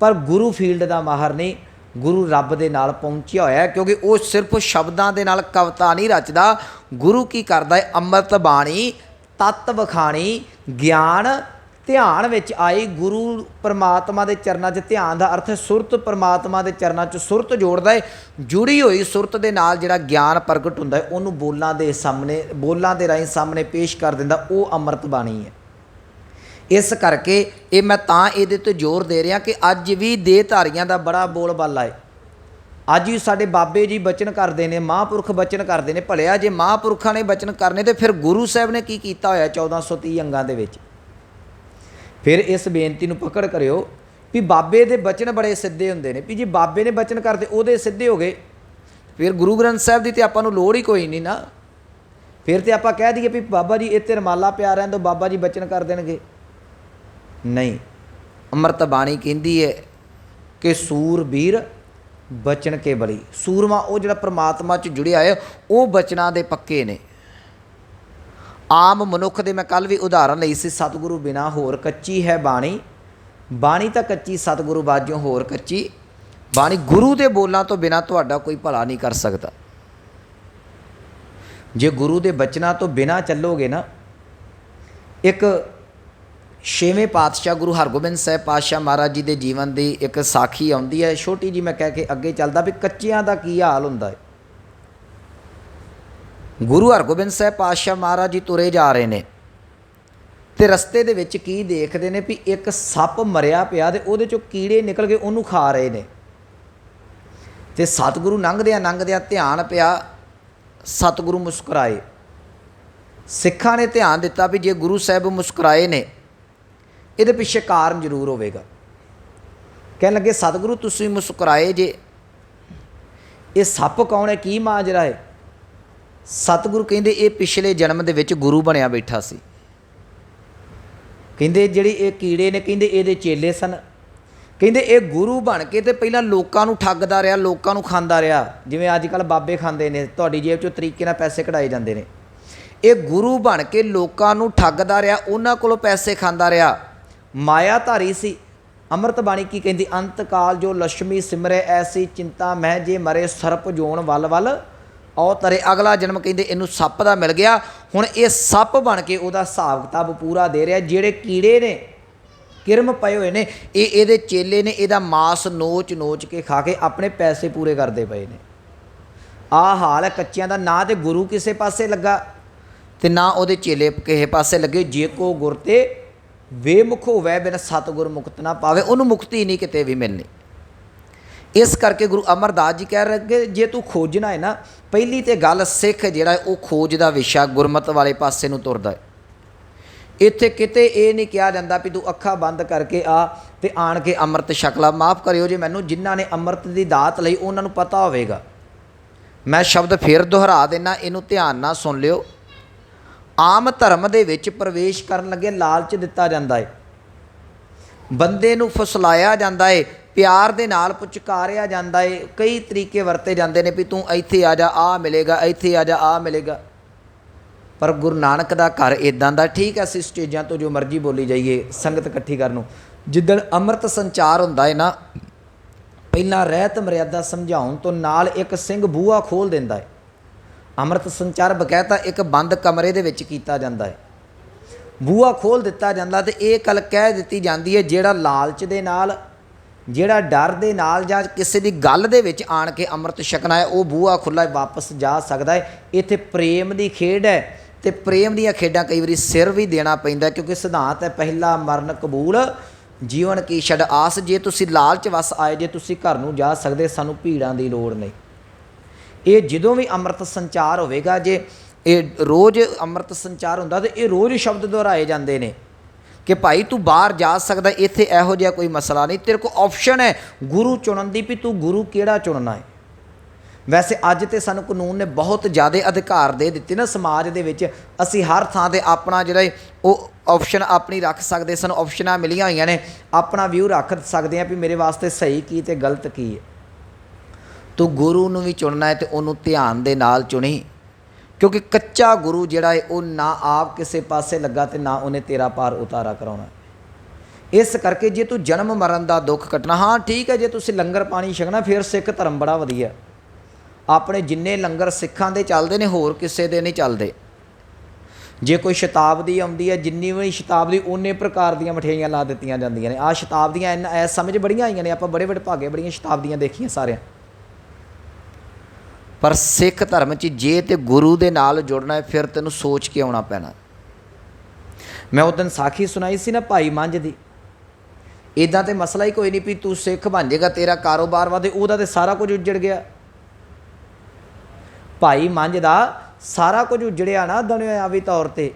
ਪਰ ਗੁਰੂ ਫੀਲਡ ਦਾ ਮਾਹਰ ਨਹੀਂ ਗੁਰੂ ਰੱਬ ਦੇ ਨਾਲ ਪਹੁੰਚਿਆ ਹੋਇਆ ਕਿਉਂਕਿ ਉਹ ਸਿਰਫ ਸ਼ਬਦਾਂ ਦੇ ਨਾਲ ਕਵਿਤਾ ਨਹੀਂ ਰਚਦਾ। ਗੁਰੂ ਕੀ ਕਰਦਾ ਹੈ? ਅੰਮ੍ਰਿਤ ਬਾਣੀ, ਤਤ ਵਖਾਣੀ, ਗਿਆਨ, ਧਿਆਨ ਵਿੱਚ ਆਈ। ਗੁਰੂ ਪਰਮਾਤਮਾ ਦੇ ਚਰਨਾਂ 'ਚ ਧਿਆਨ ਦਾ ਅਰਥ ਸੁਰਤ ਪਰਮਾਤਮਾ ਦੇ ਚਰਨਾਂ 'ਚ ਸੁਰਤ ਜੋੜਦਾ ਹੈ। ਜੁੜੀ ਹੋਈ ਸੁਰਤ ਦੇ ਨਾਲ ਜਿਹੜਾ ਗਿਆਨ ਪ੍ਰਗਟ ਹੁੰਦਾ ਹੈ, ਉਹਨੂੰ ਬੋਲਾਂ ਦੇ ਸਾਹਮਣੇ, ਬੋਲਾਂ ਦੇ ਰਾਹੀਂ ਸਾਹਮਣੇ ਪੇਸ਼ ਕਰ ਦਿੰਦਾ। ਉਹ ਅੰਮ੍ਰਿਤ ਬਾਣੀ ਹੈ। ਇਸ ਕਰਕੇ ਇਹ ਮੈਂ ਤਾਂ ਇਹਦੇ ਤੇ ਜ਼ੋਰ ਦੇ ਰਿਹਾ ਕਿ ਅੱਜ ਵੀ ਦੇਹਧਾਰੀਆਂ ਦਾ ਬੜਾ ਬੋਲਬਾਲਾ ਹੈ ਅੱਜ ਵੀ ਸਾਡੇ ਬਾਬੇ ਜੀ ਬਚਨ ਕਰਦੇ ਨੇ, ਮਹਾਂਪੁਰਖ ਬਚਨ ਕਰਦੇ ਨੇ। ਭਲਿਆ ਜੇ ਮਹਾਂਪੁਰਖਾਂ ਨੇ ਬਚਨ ਕਰਨੇ ਤੇ ਫਿਰ ਗੁਰੂ ਸਾਹਿਬ ਨੇ ਕੀ ਕੀਤਾ ਹੋਇਆ 1430 ਅੰਗਾਂ ਦੇ ਵਿੱਚ? ਫਿਰ ਇਸ ਬੇਨਤੀ ਨੂੰ ਪਕੜ ਕਰਿਓ ਵੀ ਬਾਬੇ ਦੇ ਬਚਨ ਬੜੇ ਸਿੱਧੇ ਹੁੰਦੇ ਨੇ। ਵੀ ਜੇ ਬਾਬੇ ਨੇ ਬਚਨ ਕਰਦੇ, ਉਹਦੇ ਸਿੱਧੇ ਹੋ ਗਏ। ਫਿਰ ਗੁਰੂ ਗ੍ਰੰਥ ਸਾਹਿਬ ਦੀ ਤੇ ਆਪਾਂ ਨੂੰ ਲੋੜ ਹੀ ਕੋਈ ਨਹੀਂ ਨਾ। ਫਿਰ ਤੇ ਆਪਾਂ ਕਹਿ ਦਈਏ ਵੀ ਬਾਬਾ ਜੀ ਇੱਥੇ ਤੇ ਰਮਾਲਾ ਪਿਆ ਰਹਿਣ ਦੋ, ਬਾਬਾ ਜੀ ਬਚਨ ਕਰ ਦੇਣਗੇ। ਨਹੀਂ। ਅੰਮ੍ਰਿਤ ਬਾਣੀ ਕਹਿੰਦੀ ਹੈ ਕਿ ਸੂਰਬੀਰ ਬਚਨ ਕੇ ਬਲੀ। ਸੂਰਮਾ ਉਹ ਜਿਹੜਾ ਪ੍ਰਮਾਤਮਾ ਚ ਜੁੜਿਆ ਹੈ ਉਹ ਬਚਨਾਂ ਦੇ ਪੱਕੇ ਨੇ। ਆਮ ਮਨੁੱਖ ਦੇ ਮੈਂ ਕੱਲ ਵੀ ਉਦਾਹਰਨ ਲਈ ਸੀ, ਸਤਿਗੁਰੂ ਬਿਨਾ ਹੋਰ ਕੱਚੀ ਹੈ ਬਾਣੀ। ਬਾਣੀ ਤਾਂ ਕੱਚੀ, ਸਤਿਗੁਰੂ ਬਾਝੋਂ ਹੋਰ ਕੱਚੀ। ਬਾਣੀ ਗੁਰੂ ਦੇ ਬੋਲਾਂ ਤੋਂ ਬਿਨਾ ਤੁਹਾਡਾ ਕੋਈ ਭਲਾ ਨਹੀਂ ਕਰ ਸਕਦਾ। ਜੇ ਗੁਰੂ ਦੇ ਬਚਨਾਂ ਤੋਂ ਬਿਨਾ ਚੱਲੋਗੇ ਨਾ, ਇੱਕ ਛੇਵੇਂ ਪਾਤਸ਼ਾਹ ਗੁਰੂ ਹਰਗੋਬਿੰਦ ਸਾਹਿਬ ਪਾਤਸ਼ਾਹ ਮਹਾਰਾਜ ਜੀ ਦੇ ਜੀਵਨ ਦੀ ਇੱਕ ਸਾਖੀ ਆਉਂਦੀ ਹੈ। ਛੋਟੀ ਜੀ ਮੈਂ ਕਹਿ ਕੇ ਅੱਗੇ ਚੱਲਦਾ ਵੀ ਕੱਚਿਆਂ ਦਾ ਕੀ ਹਾਲ ਹੁੰਦਾ ਹੈ? ਗੁਰੂ ਹਰਗੋਬਿੰਦ ਸਾਹਿਬ ਪਾਤਸ਼ਾਹ ਮਹਾਰਾਜ ਜੀ ਤੁਰੇ ਜਾ ਰਹੇ ਨੇ ਤੇ ਰਸਤੇ ਦੇ ਵਿੱਚ ਕੀ ਦੇਖਦੇ ਨੇ ਵੀ ਇੱਕ ਸੱਪ ਮਰਿਆ ਪਿਆ ਤੇ ਉਹਦੇ ਚੋਂ ਕੀੜੇ ਨਿਕਲ ਕੇ ਉਹਨੂੰ ਖਾ ਰਹੇ ਨੇ। ਤੇ ਸਤਿਗੁਰੂ ਲੰਘਦਿਆਂ ਲੰਘਦਿਆਂ ਧਿਆਨ ਪਿਆ, ਸਤਿਗੁਰੂ ਮੁਸਕਰਾਏ। ਸਿੱਖਾਂ ਨੇ ਧਿਆਨ ਦਿੱਤਾ ਵੀ ਜੇ ਗੁਰੂ ਸਾਹਿਬ ਮੁਸਕਰਾਏ ਨੇ ਇਹਦੇ ਪਿੱਛੇ ਕਾਰਨ ਜ਼ਰੂਰ ਹੋਵੇਗਾ। ਕਹਿਣ ਲੱਗੇ, ਸਤਿਗੁਰੂ, ਤੁਸੀਂ ਮੁਸਕਰਾਏ ਜੇ। ਇਹ ਸੱਪ ਕੌਣ ਹੈ? ਕੀ ਮਾਜਰਾ ਹੈ? ਸਤਿਗੁਰੂ ਕਹਿੰਦੇ, ਇਹ ਪਿਛਲੇ ਜਨਮ ਦੇ ਵਿੱਚ ਗੁਰੂ ਬਣਿਆ ਬੈਠਾ ਸੀ। ਕਹਿੰਦੇ, ਜਿਹੜੀ ਇਹ ਕੀੜੇ ਨੇ, ਕਹਿੰਦੇ, ਇਹਦੇ ਚੇਲੇ ਸਨ। ਕਹਿੰਦੇ, ਇਹ ਗੁਰੂ ਬਣ ਕੇ ਤੇ ਪਹਿਲਾਂ ਲੋਕਾਂ ਨੂੰ ਠੱਗਦਾ ਰਿਹਾ, ਲੋਕਾਂ ਨੂੰ ਖਾਂਦਾ ਰਿਹਾ। ਜਿਵੇਂ ਅੱਜ ਕੱਲ ਬਾਬੇ ਖਾਂਦੇ ਨੇ, ਤੁਹਾਡੀ ਜੇਬ ਚੋਂ ਤਰੀਕੇ ਨਾਲ ਪੈਸੇ ਕਢਾਏ ਜਾਂਦੇ ਨੇ। ਇਹ ਗੁਰੂ ਬਣ ਕੇ ਲੋਕਾਂ ਨੂੰ ਠੱਗਦਾ ਰਿਹਾ, ਉਹਨਾਂ ਕੋਲੋਂ ਪੈਸੇ ਖਾਂਦਾ ਰਿਹਾ। ਮਾਇਆ ਧਾਰੀ ਸੀ। ਅੰਮ੍ਰਿਤ ਬਾਣੀ ਕੀ ਕਹਿੰਦੀ ਅੰਤ ਕਾਲ ਜੋ ਲక్ష్ਮੀ ਸਿਮਰੇ, ਐਸੀ ਚਿੰਤਾ ਮਹਿ ਜੇ ਮਰੇ ਸਰਪ ਜੋਣ ਵੱਲ ਵੱਲ। ਔ ਤਰੇ ਅਗਲਾ ਜਨਮ ਕਹਿੰਦੇ, ਇਹਨੂੰ ਸੱਪ ਦਾ ਮਿਲ ਗਿਆ। ਹੁਣ ਇਹ ਸੱਪ ਬਣ ਕੇ ਉਹਦਾ ਹਿਸਾਬ ਕਿਤਾਬ ਪੂਰਾ ਦੇ ਰਿਹਾ। ਜਿਹੜੇ ਕੀੜੇ ਨੇ, ਕਿਰਮ ਪਏ ਹੋਏ ਨੇ, ਇਹ ਇਹਦੇ ਚੇਲੇ ਨੇ, ਇਹਦਾ ਮਾਸ ਨੋਚ ਨੋਚ ਕੇ ਖਾ ਕੇ ਆਪਣੇ ਪੈਸੇ ਪੂਰੇ ਕਰਦੇ ਪਏ ਨੇ। ਆਹ ਹਾਲ ਹੈ, ਕੱਚਿਆਂ ਦਾ ਨਾ ਤੇ ਗੁਰੂ ਕਿਸੇ ਪਾਸੇ ਲੱਗਾ ਤੇ ਨਾ ਉਹਦੇ ਚੇਲੇ ਕਿਸੇ ਪਾਸੇ ਲੱਗੇ। ਜੇ ਕੋ ਗੁਰ ਤੇ ਵੇਮੁਖ ਹੋਵੇ ਬਿਨ ਸਤਗੁਰ ਮੁਕਤ ਨਾ ਪਾਵੇ, ਉਹਨੂੰ ਮੁਕਤੀ ਨਹੀਂ ਕਿਤੇ ਵੀ ਮਿਲਣੀ। ਇਸ ਕਰਕੇ ਗੁਰੂ ਅਮਰਦਾਸ ਜੀ ਕਹਿ ਰਹੇ ਕਿ ਜੇ ਤੂੰ ਖੋਜਣਾ ਹੈ ਨਾ, ਪਹਿਲੀ ਤੇ ਗੱਲ ਸਿੱਖ ਜਿਹੜਾ ਉਹ ਖੋਜ ਦਾ ਵਿਸ਼ਾ ਗੁਰਮਤ ਵਾਲੇ ਪਾਸੇ ਨੂੰ ਤੁਰਦਾ ਹੈ। ਇੱਥੇ ਕਿਤੇ ਇਹ ਨਹੀਂ ਕਿਹਾ ਜਾਂਦਾ ਵੀ ਤੂੰ ਅੱਖਾਂ ਬੰਦ ਕਰਕੇ ਆ ਤੇ ਆਣ ਕੇ ਅੰਮ੍ਰਿਤ ਸ਼ਕਲਾ ਮਾਫ ਕਰਿਓ ਜੇ, ਮੈਨੂੰ ਜਿਨ੍ਹਾਂ ਨੇ ਅੰਮ੍ਰਿਤ ਦੀ ਦਾਤ ਲਈ, ਉਹਨਾਂ ਨੂੰ ਪਤਾ ਹੋਵੇਗਾ। ਮੈਂ ਸ਼ਬਦ ਫੇਰ ਦੁਹਰਾ ਦੇਣਾ ਇਹਨੂੰ ਧਿਆਨ ਨਾਲ ਸੁਣ ਲਿਓ। ਆਮ ਧਰਮ ਦੇ ਵਿੱਚ ਪ੍ਰਵੇਸ਼ ਕਰਨ ਲੱਗੇ ਲਾਲਚ ਦਿੱਤਾ ਜਾਂਦਾ ਹੈ ਬੰਦੇ ਨੂੰ ਫਸਲਾਇਆ ਜਾਂਦਾ ਹੈ ਪਿਆਰ ਦੇ ਨਾਲ ਪੁਚਕਾਰਿਆ ਜਾਂਦਾ ਹੈ ਕਈ ਤਰੀਕੇ ਵਰਤੇ ਜਾਂਦੇ ਨੇ ਵੀ ਤੂੰ ਇੱਥੇ ਆ ਜਾ ਆ ਮਿਲੇਗਾ, ਇੱਥੇ ਆ ਜਾ ਆ ਮਿਲੇਗਾ। ਪਰ ਗੁਰੂ ਨਾਨਕ ਦਾ ਘਰ ਇਦਾਂ ਦਾ ਠੀਕ ਹੈ ਅਸੀਂ ਸਟੇਜਾਂ ਤੋਂ ਜੋ ਮਰਜ਼ੀ ਬੋਲੀ ਜਾਈਏ, ਸੰਗਤ ਇਕੱਠੀ ਕਰਨ ਨੂੰ। ਜਿੱਦਣ ਅੰਮ੍ਰਿਤ ਸੰਚਾਰ ਹੁੰਦਾ ਹੈ ਨਾ, ਪਹਿਲਾਂ ਰਹਿਤ ਮਰਿਆਦਾ ਸਮਝਾਉਣ ਤੋਂ ਨਾਲ ਇੱਕ ਸਿੰਘ ਬੂਹਾ ਖੋਲ ਦਿੰਦਾ ਹੈ ਅੰਮ੍ਰਿਤ ਸੰਚਾਰ ਬਕਾਇਦਾ ਇੱਕ ਬੰਦ ਕਮਰੇ ਦੇ ਵਿੱਚ ਕੀਤਾ ਜਾਂਦਾ ਹੈ। ਬੂਹਾ ਖੋਲ ਦਿੱਤਾ ਜਾਂਦਾ ਤੇ ਇਹ ਗੱਲ ਕਹਿ ਦਿੱਤੀ ਜਾਂਦੀ ਹੈ ਜਿਹੜਾ ਲਾਲਚ ਦੇ ਨਾਲ, ਜਿਹੜਾ ਡਰ ਦੇ ਨਾਲ ਜਾਂ ਕਿਸੇ ਦੀ ਗੱਲ ਦੇ ਵਿੱਚ ਆਣ ਕੇ ਅੰਮ੍ਰਿਤ ਛਕਣਾ ਹੈ, ਉਹ ਬੂਹਾ ਖੁੱਲਾ ਵਾਪਸ ਜਾ ਸਕਦਾ ਹੈ। ਇੱਥੇ ਪ੍ਰੇਮ ਦੀ ਖੇਡ ਹੈ ਤੇ ਪ੍ਰੇਮ ਦੀਆਂ ਖੇਡਾਂ ਕਈ ਵਾਰੀ ਸਿਰ ਵੀ ਦੇਣਾ ਪੈਂਦਾ ਕਿਉਂਕਿ ਸਿਧਾਂਤ ਹੈ ਪਹਿਲਾ ਮਰਨ ਕਬੂਲ, ਜੀਵਨ ਕੀ ਛੱਡ ਆਸ। ਜੇ ਤੁਸੀਂ ਲਾਲਚ ਵਸ ਆਏ, ਜੇ ਤੁਸੀਂ ਘਰ ਨੂੰ ਜਾ ਸਕਦੇ, ਸਾਨੂੰ ਭੀੜਾਂ ਦੀ ਲੋੜ ਨਹੀਂ। ਇਹ ਜਦੋਂ ਵੀ ਅੰਮ੍ਰਿਤ ਸੰਚਾਰ ਹੋਵੇਗਾ, ਜੇ ਇਹ ਰੋਜ਼ ਅੰਮ੍ਰਿਤ ਸੰਚਾਰ ਹੁੰਦਾ, ਤੇ ਇਹ ਰੋਜ਼ ਸ਼ਬਦ ਦੁਹਰਾਏ ਜਾਂਦੇ ਨੇ ਕਿ ਭਾਈ ਤੂੰ ਬਾਹਰ ਜਾ ਸਕਦਾ, ਇੱਥੇ ਇਹੋ ਜਿਹਾ ਕੋਈ ਮਸਲਾ ਨਹੀਂ। ਤੇਰੇ ਕੋਲ ਆਪਸ਼ਨ ਹੈ, ਗੁਰੂ ਚੁਣਨ ਦੀ ਵੀ ਤੂੰ ਗੁਰੂ ਕਿਹੜਾ ਚੁਣਨਾ ਹੈ? ਵੈਸੇ ਅੱਜ ਤੇ ਸਾਨੂੰ ਕਾਨੂੰਨ ਨੇ ਬਹੁਤ ਜ਼ਿਆਦਾ ਅਧਿਕਾਰ ਦੇ ਦਿੱਤੇ ਨਾ ਸਮਾਜ ਦੇ ਵਿੱਚ। ਅਸੀਂ ਹਰ ਥਾਂ ਤੇ ਆਪਣਾ ਜਿਹੜਾ ਹੈ ਉਹ ਆਪਸ਼ਨ ਆਪਣੀ ਰੱਖ ਸਕਦੇ, ਸਾਨੂੰ ਆਪਸ਼ਨਾਂ ਮਿਲੀਆਂ ਹੋਈਆਂ ਨੇ। ਆਪਣਾ ਵਿਊ ਰੱਖ ਸਕਦੇ ਆ ਵੀ ਮੇਰੇ ਵਾਸਤੇ ਸਹੀ ਕੀ ਤੇ ਗਲਤ ਕੀ ਹੈ। ਤੂੰ ਗੁਰੂ ਨੂੰ ਵੀ ਚੁਣਨਾ ਹੈ ਤੇ ਉਹਨੂੰ ਧਿਆਨ ਦੇ ਨਾਲ ਚੁਣੀ। ਕਿਉਂਕਿ ਕੱਚਾ ਗੁਰੂ ਜਿਹੜਾ ਹੈ, ਉਹ ਨਾ ਆਪ ਕਿਸੇ ਪਾਸੇ ਲੱਗਾ ਤੇ ਨਾ ਉਹਨੇ ਤੇਰਾ ਪਾਰ ਉਤਾਰਾ ਕਰਾਉਣਾ। ਇਸ ਕਰਕੇ ਜੇ ਤੂੰ ਜਨਮ ਮਰਨ ਦਾ ਦੁੱਖ ਕੱਟਣਾ, ਹਾਂ, ਠੀਕ ਹੈ, ਜੇ ਤੁਸੀਂ ਲੰਗਰ ਪਾਣੀ ਛਕਣਾ, ਫਿਰ ਸਿੱਖ ਧਰਮ ਬੜਾ ਵਧੀਆ। ਆਪਣੇ ਜਿੰਨੇ ਲੰਗਰ ਸਿੱਖਾਂ ਦੇ ਚੱਲਦੇ ਨੇ, ਹੋਰ ਕਿਸੇ ਦੇ ਨਹੀਂ ਚੱਲਦੇ। ਜੇ ਕੋਈ ਸ਼ਤਾਬਦੀ ਆਉਂਦੀ ਹੈ, ਜਿੰਨੀ ਵੀ ਸ਼ਤਾਬਦੀ, ਉਹਨੇ ਪ੍ਰਕਾਰ ਦੀਆਂ ਮਠਿਆਈਆਂ ਲਾ ਦਿੱਤੀਆਂ ਜਾਂਦੀਆਂ ਨੇ। ਆ ਸ਼ਤਾਬਦੀਆਂ ਐਨ ਐ ਸਮਝ ਬੜੀਆਂ ਆਈਆਂ ਨੇ, ਆਪਾਂ ਬੜੇ ਬੜੇ ਭਾਗੇ ਬੜੀਆਂ ਸ਼ਤਾਬਦੀਆਂ ਦੇਖੀਆਂ ਸਾਰਿਆਂ। ਪਰ ਸਿੱਖ ਧਰਮ 'ਚ ਜੇ ਤੇ ਗੁਰੂ ਦੇ ਨਾਲ ਜੁੜਨਾ ਹੈ, ਫਿਰ ਤੈਨੂੰ ਸੋਚ ਕੇ ਆਉਣਾ ਪੈਣਾ। ਮੈਂ ਉਹ ਦਿਨ ਸਾਖੀ ਸੁਣਾਈ ਸੀ ਨਾ ਭਾਈ ਮੰਝ ਦੀ। ਇਦਾਂ ਤੇ ਮਸਲਾ ਹੀ ਕੋਈ ਨਹੀਂ ਵੀ ਤੂੰ ਸਿੱਖ ਬਣ ਜਾਏਗਾ, ਤੇਰਾ ਕਾਰੋਬਾਰ ਵਾ ਵਾਦੇ ਉਹਦਾ ਤੇ ਸਾਰਾ ਕੁਝ ਉੱਜੜ ਗਿਆ। ਭਾਈ ਮੰਝ ਦਾ ਸਾਰਾ ਕੁਝ ਉੱਜੜਿਆ ਨਾ ਦੁਨਿਆਵੀ ਤੌਰ ਤੇ।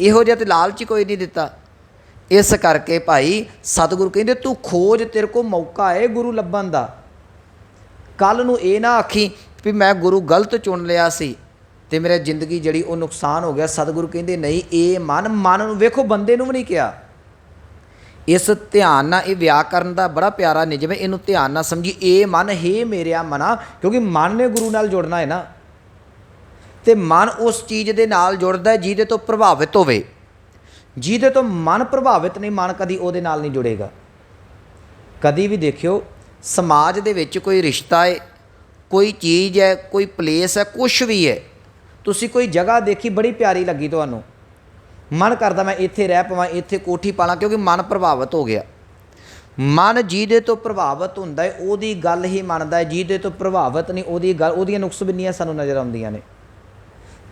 ਇਹੋ ਜਿਹਾ ਤੇ ਲਾਲਚ ਕੋਈ ਨਹੀਂ ਦਿੱਤਾ। ਇਸ ਕਰਕੇ ਭਾਈ ਸਤਿਗੁਰੂ ਕਹਿੰਦੇ, ਤੂੰ ਖੋਜ, ਤੇਰੇ ਕੋ ਮੌਕਾ ਹੈ ਗੁਰੂ ਲੱਭਣ ਦਾ। ਕੱਲ ਨੂੰ ਇਹ ਨਾ ਆਖੀ ਵੀ ਮੈਂ ਗੁਰੂ ਗਲਤ ਚੁਣ ਲਿਆ ਸੀ ਤੇ ਮੇਰੀ ਜ਼ਿੰਦਗੀ ਜਿਹੜੀ ਉਹ ਨੁਕਸਾਨ ਹੋ ਗਿਆ। ਸਤਿਗੁਰੂ ਕਹਿੰਦੇ, ਨਹੀਂ, ਇਹ ਮਨ ਮਨ ਨੂੰ ਵੇਖੋ, ਬੰਦੇ ਨੂੰ ਵੀ ਨਹੀਂ ਕਿਹਾ। ਇਸ ਧਿਆਨ ਨਾਲ ਇਹ ਵਿਆਕਰਨ ਦਾ ਬੜਾ ਪਿਆਰਾ ਨਿਯਮ ਹੈ। ਇਹਨੂੰ ਧਿਆਨ ਨਾਲ ਸਮਝੀ, ਇਹ ਮਨ, ਹੈ ਮੇਰਿਆ ਮਨਾ, ਕਿਉਂਕਿ ਮਨ ਨੇ ਗੁਰੂ ਨਾਲ ਜੁੜਨਾ ਹੈ ਨਾ। ਤੇ ਮਨ ਉਸ ਚੀਜ਼ ਦੇ ਨਾਲ ਜੁੜਦਾ ਜਿਹਦੇ ਤੋਂ ਪ੍ਰਭਾਵਿਤ ਹੋਵੇ। ਜਿਹਦੇ ਤੋਂ ਮਨ ਪ੍ਰਭਾਵਿਤ ਨਹੀਂ, ਮਨ ਕਦੀ ਉਹਦੇ ਨਾਲ ਨਹੀਂ ਜੁੜੇਗਾ। ਕਦੀ ਵੀ ਦੇਖਿਓ, ਸਮਾਜ ਦੇ ਵਿੱਚ ਕੋਈ ਰਿਸ਼ਤਾ ਹੈ ਕੋਈ ਚੀਜ਼ ਹੈ, ਕੋਈ ਪਲੇਸ ਹੈ ਕੁਝ ਵੀ ਹੈ। ਤੁਸੀਂ ਕੋਈ ਜਗ੍ਹਾ ਦੇਖੀ, ਬੜੀ ਪਿਆਰੀ ਲੱਗੀ ਤੁਹਾਨੂੰ। ਮਨ ਕਰਦਾ ਮੈਂ ਇੱਥੇ ਰਹਿ ਪਵਾਂ, ਇੱਥੇ ਕੋਠੀ ਪਾਲਾਂ, ਕਿਉਂਕਿ ਮਨ ਪ੍ਰਭਾਵਿਤ ਹੋ ਗਿਆ। ਮਨ ਜਿਹਦੇ ਤੋਂ ਪ੍ਰਭਾਵਿਤ ਹੁੰਦਾ ਹੈ, ਉਹਦੀ ਗੱਲ ਹੀ ਮੰਨਦਾ ਹੈ। ਜਿਹਦੇ ਤੋਂ ਪ੍ਰਭਾਵਿਤ ਨਹੀਂ, ਉਹਦੀ ਗੱਲ, ਉਹਦੀਆਂ ਨੁਕਸ ਬਿੰਨੀਆਂ ਸਾਨੂੰ ਨਜ਼ਰ ਆਉਂਦੀਆਂ ਨੇ।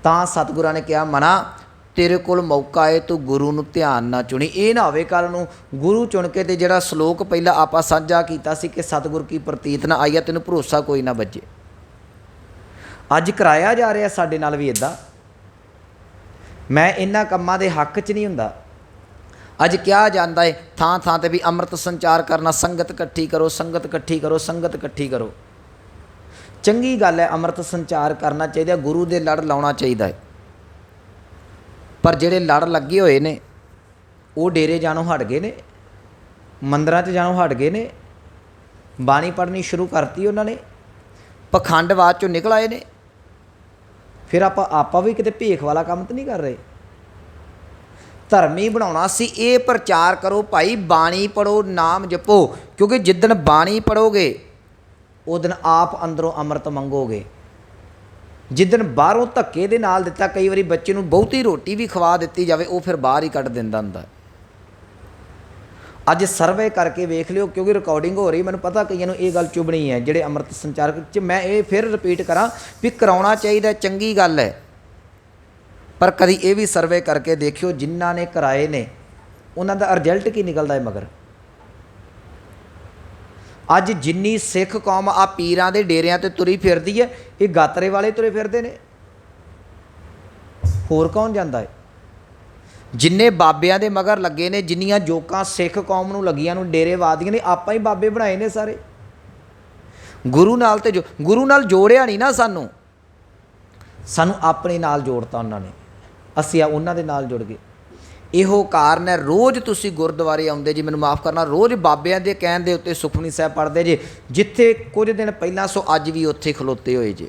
ਤਾਂ ਸਤਿਗੁਰਾਂ ਨੇ ਕਿਹਾ, ਮਨਾ ਤੇਰੇ ਕੋਲ ਮੌਕਾ ਹੈ, ਤੂੰ ਗੁਰੂ ਨੂੰ ਧਿਆਨ ਨਾ ਚੁਣੀ। ਇਹ ਨਾ ਹੋਵੇ ਕੱਲ ਨੂੰ ਗੁਰੂ ਚੁਣ ਕੇ ਤੇ ਜਿਹੜਾ ਸ਼ਲੋਕ ਪਹਿਲਾਂ ਆਪਾਂ ਸਾਂਝਾ ਕੀਤਾ ਸੀ ਕਿ ਸਤਿਗੁਰ ਕੀ ਪ੍ਰਤੀਤ ਨਾ ਆਈ ਆਈਆ ਤੈਨੂੰ ਭਰੋਸਾ ਕੋਈ ਨਾ ਬੱਜੇ ਅੱਜ ਕਰਾਇਆ ਜਾ ਰਿਹਾ ਸਾਡੇ ਨਾਲ ਵੀ ਇਦਾਂ ਮੈਂ ਇਹਨਾਂ ਕੰਮਾਂ ਦੇ ਹੱਕ 'ਚ ਨਹੀਂ ਹੁੰਦਾ। ਅੱਜ ਕਿਹਾ ਜਾਂਦਾ ਹੈ, ਥਾਂ ਥਾਂ ਤੇ ਵੀ ਅੰਮ੍ਰਿਤ ਸੰਚਾਰ ਕਰਨਾ, ਸੰਗਤ ਇਕੱਠੀ ਕਰੋ, ਸੰਗਤ ਇਕੱਠੀ ਕਰੋ, ਸੰਗਤ ਇਕੱਠੀ ਕਰੋ। ਚੰਗੀ ਗੱਲ ਹੈ ਅੰਮ੍ਰਿਤ ਸੰਚਾਰ ਕਰਨਾ ਚਾਹੀਦਾ, ਗੁਰੂ ਦੇ ਲੜ ਲਾਉਣਾ ਚਾਹੀਦਾ ਹੈ। ਪਰ ਜਿਹੜੇ ਲੜ ਲੱਗੇ ਹੋਏ ਨੇ, ਉਹ ਡੇਰੇ ਜਾਣੋਂ ਹਟ ਗਏ ਨੇ, ਮੰਦਰਾਂ 'ਚ ਜਾਣੋਂ ਹਟ ਗਏ ਨੇ, ਬਾਣੀ ਪੜ੍ਹਨੀ ਸ਼ੁਰੂ ਕਰਤੀ ਉਹਨਾਂ ਨੇ ਪਖੰਡਵਾਦ ਚੋਂ ਨਿਕਲ ਆਏ ਨੇ। ਫਿਰ ਆਪਾਂ ਆਪਾਂ ਵੀ ਕਿਤੇ ਭੇਖ ਵਾਲਾ ਕੰਮ ਤਾਂ ਨਹੀਂ ਕਰ ਰਹੇ। ਧਰਮੀ ਬਣਾਉਣਾ ਸੀ, ਇਹ ਪ੍ਰਚਾਰ ਕਰੋ ਭਾਈ, ਬਾਣੀ ਪੜੋ ਨਾਮ ਜਪੋ, ਕਿਉਂਕਿ ਜਿੱਦਣ ਬਾਣੀ ਪੜੋਗੇ ਉਹ ਦਿਨ ਆਪ ਅੰਦਰੋਂ ਅੰਮ੍ਰਿਤ ਮੰਗੋਗੇ। ਜਿੱਦਣ ਬਾਹਰੋਂ ਧੱਕੇ ਦੇ ਨਾਲ ਦਿੱਤਾ, ਕਈ ਵਾਰੀ ਬੱਚੇ ਨੂੰ ਬਹੁਤੀ ਰੋਟੀ ਵੀ ਖਵਾ ਦਿੱਤੀ ਜਾਵੇ, ਉਹ ਫਿਰ ਬਾਹਰ ਹੀ ਕੱਢ ਦਿੰਦਾ ਹੁੰਦਾ। ਅੱਜ ਸਰਵੇ ਕਰਕੇ ਵੇਖ ਲਿਓ, ਕਿਉਂਕਿ ਰਿਕਾਰਡਿੰਗ ਹੋ ਰਹੀ, ਮੈਨੂੰ ਪਤਾ ਕਈਆਂ ਨੂੰ ਇਹ ਗੱਲ ਚੁਭਣੀ ਹੈ, ਜਿਹੜੇ ਅੰਮ੍ਰਿਤ ਸੰਚਾਰਕ ਚ ਮੈਂ ਇਹ ਫਿਰ ਰਿਪੀਟ ਕਰਾਂ ਵੀ ਕਰਾਉਣਾ ਚਾਹੀਦਾ, ਚੰਗੀ ਗੱਲ ਹੈ। ਪਰ ਕਦੀ ਇਹ ਵੀ ਸਰਵੇ ਕਰਕੇ ਦੇਖਿਓ, ਜਿਨ੍ਹਾਂ ਨੇ ਕਰਾਏ ਨੇ, ਉਹਨਾਂ ਦਾ ਰਿਜ਼ਲਟ ਕੀ ਨਿਕਲਦਾ ਹੈ ਮਗਰ? ਅੱਜ ਜਿੰਨੀ ਸਿੱਖ ਕੌਮ ਆ ਪੀਰਾਂ ਦੇ ਡੇਰਿਆਂ ਤੇ ਤੁਰੀ ਫਿਰਦੀ ਹੈ ਇਹ ਗਾਤਰੇ ਵਾਲੇ ਤੁਰੇ ਫਿਰਦੇ ਨੇ। ਹੋਰ ਕੌਣ ਜਾਂਦਾ ਹੈ ਜਿੰਨੇ ਬਾਬਿਆਂ ਦੇ ਮਗਰ ਲੱਗੇ ਨੇ, ਜਿੰਨੀਆਂ ਜੋਕਾਂ ਸਿੱਖ ਕੌਮ ਨੂੰ ਲੱਗੀਆਂ ਨੂੰ ਡੇਰੇ ਡੇਰੇਵਾਦੀਆਂ ਨੇ, ਆਪਾਂ ਹੀ ਬਾਬੇ ਬਣਾਏ ਨੇ ਸਾਰੇ। ਗੁਰੂ ਨਾਲ ਤੇ ਜੋ, ਗੁਰੂ ਨਾਲ ਜੋੜਿਆ ਨਹੀਂ ਨਾ ਸਾਨੂੰ। ਸਾਨੂੰ ਆਪਣੇ ਨਾਲ ਜੋੜਤਾ ਉਹਨਾਂ ਨੇ। ਅਸੀਂ ਆ ਉਹਨਾਂ ਦੇ ਨਾਲ ਜੁੜ ਗਏ। ਇਹੋ ਕਾਰਨ ਹੈ। ਰੋਜ਼ ਤੁਸੀਂ ਗੁਰਦੁਆਰੇ ਆਉਂਦੇ ਜੀ, ਮੈਨੂੰ ਮਾਫ ਕਰਨਾ, ਰੋਜ਼ ਬਾਬਿਆਂ ਦੇ ਕਹਿਣ ਦੇ ਉੱਤੇ ਸੁਖਮਨੀ ਸਾਹਿਬ ਪੜ੍ਹਦੇ ਜੇ, ਜਿੱਥੇ ਕੁਝ ਦਿਨ ਪਹਿਲਾਂ ਸੋ ਅੱਜ ਵੀ ਉੱਥੇ ਖਲੋਤੇ ਹੋਏ ਜੇ।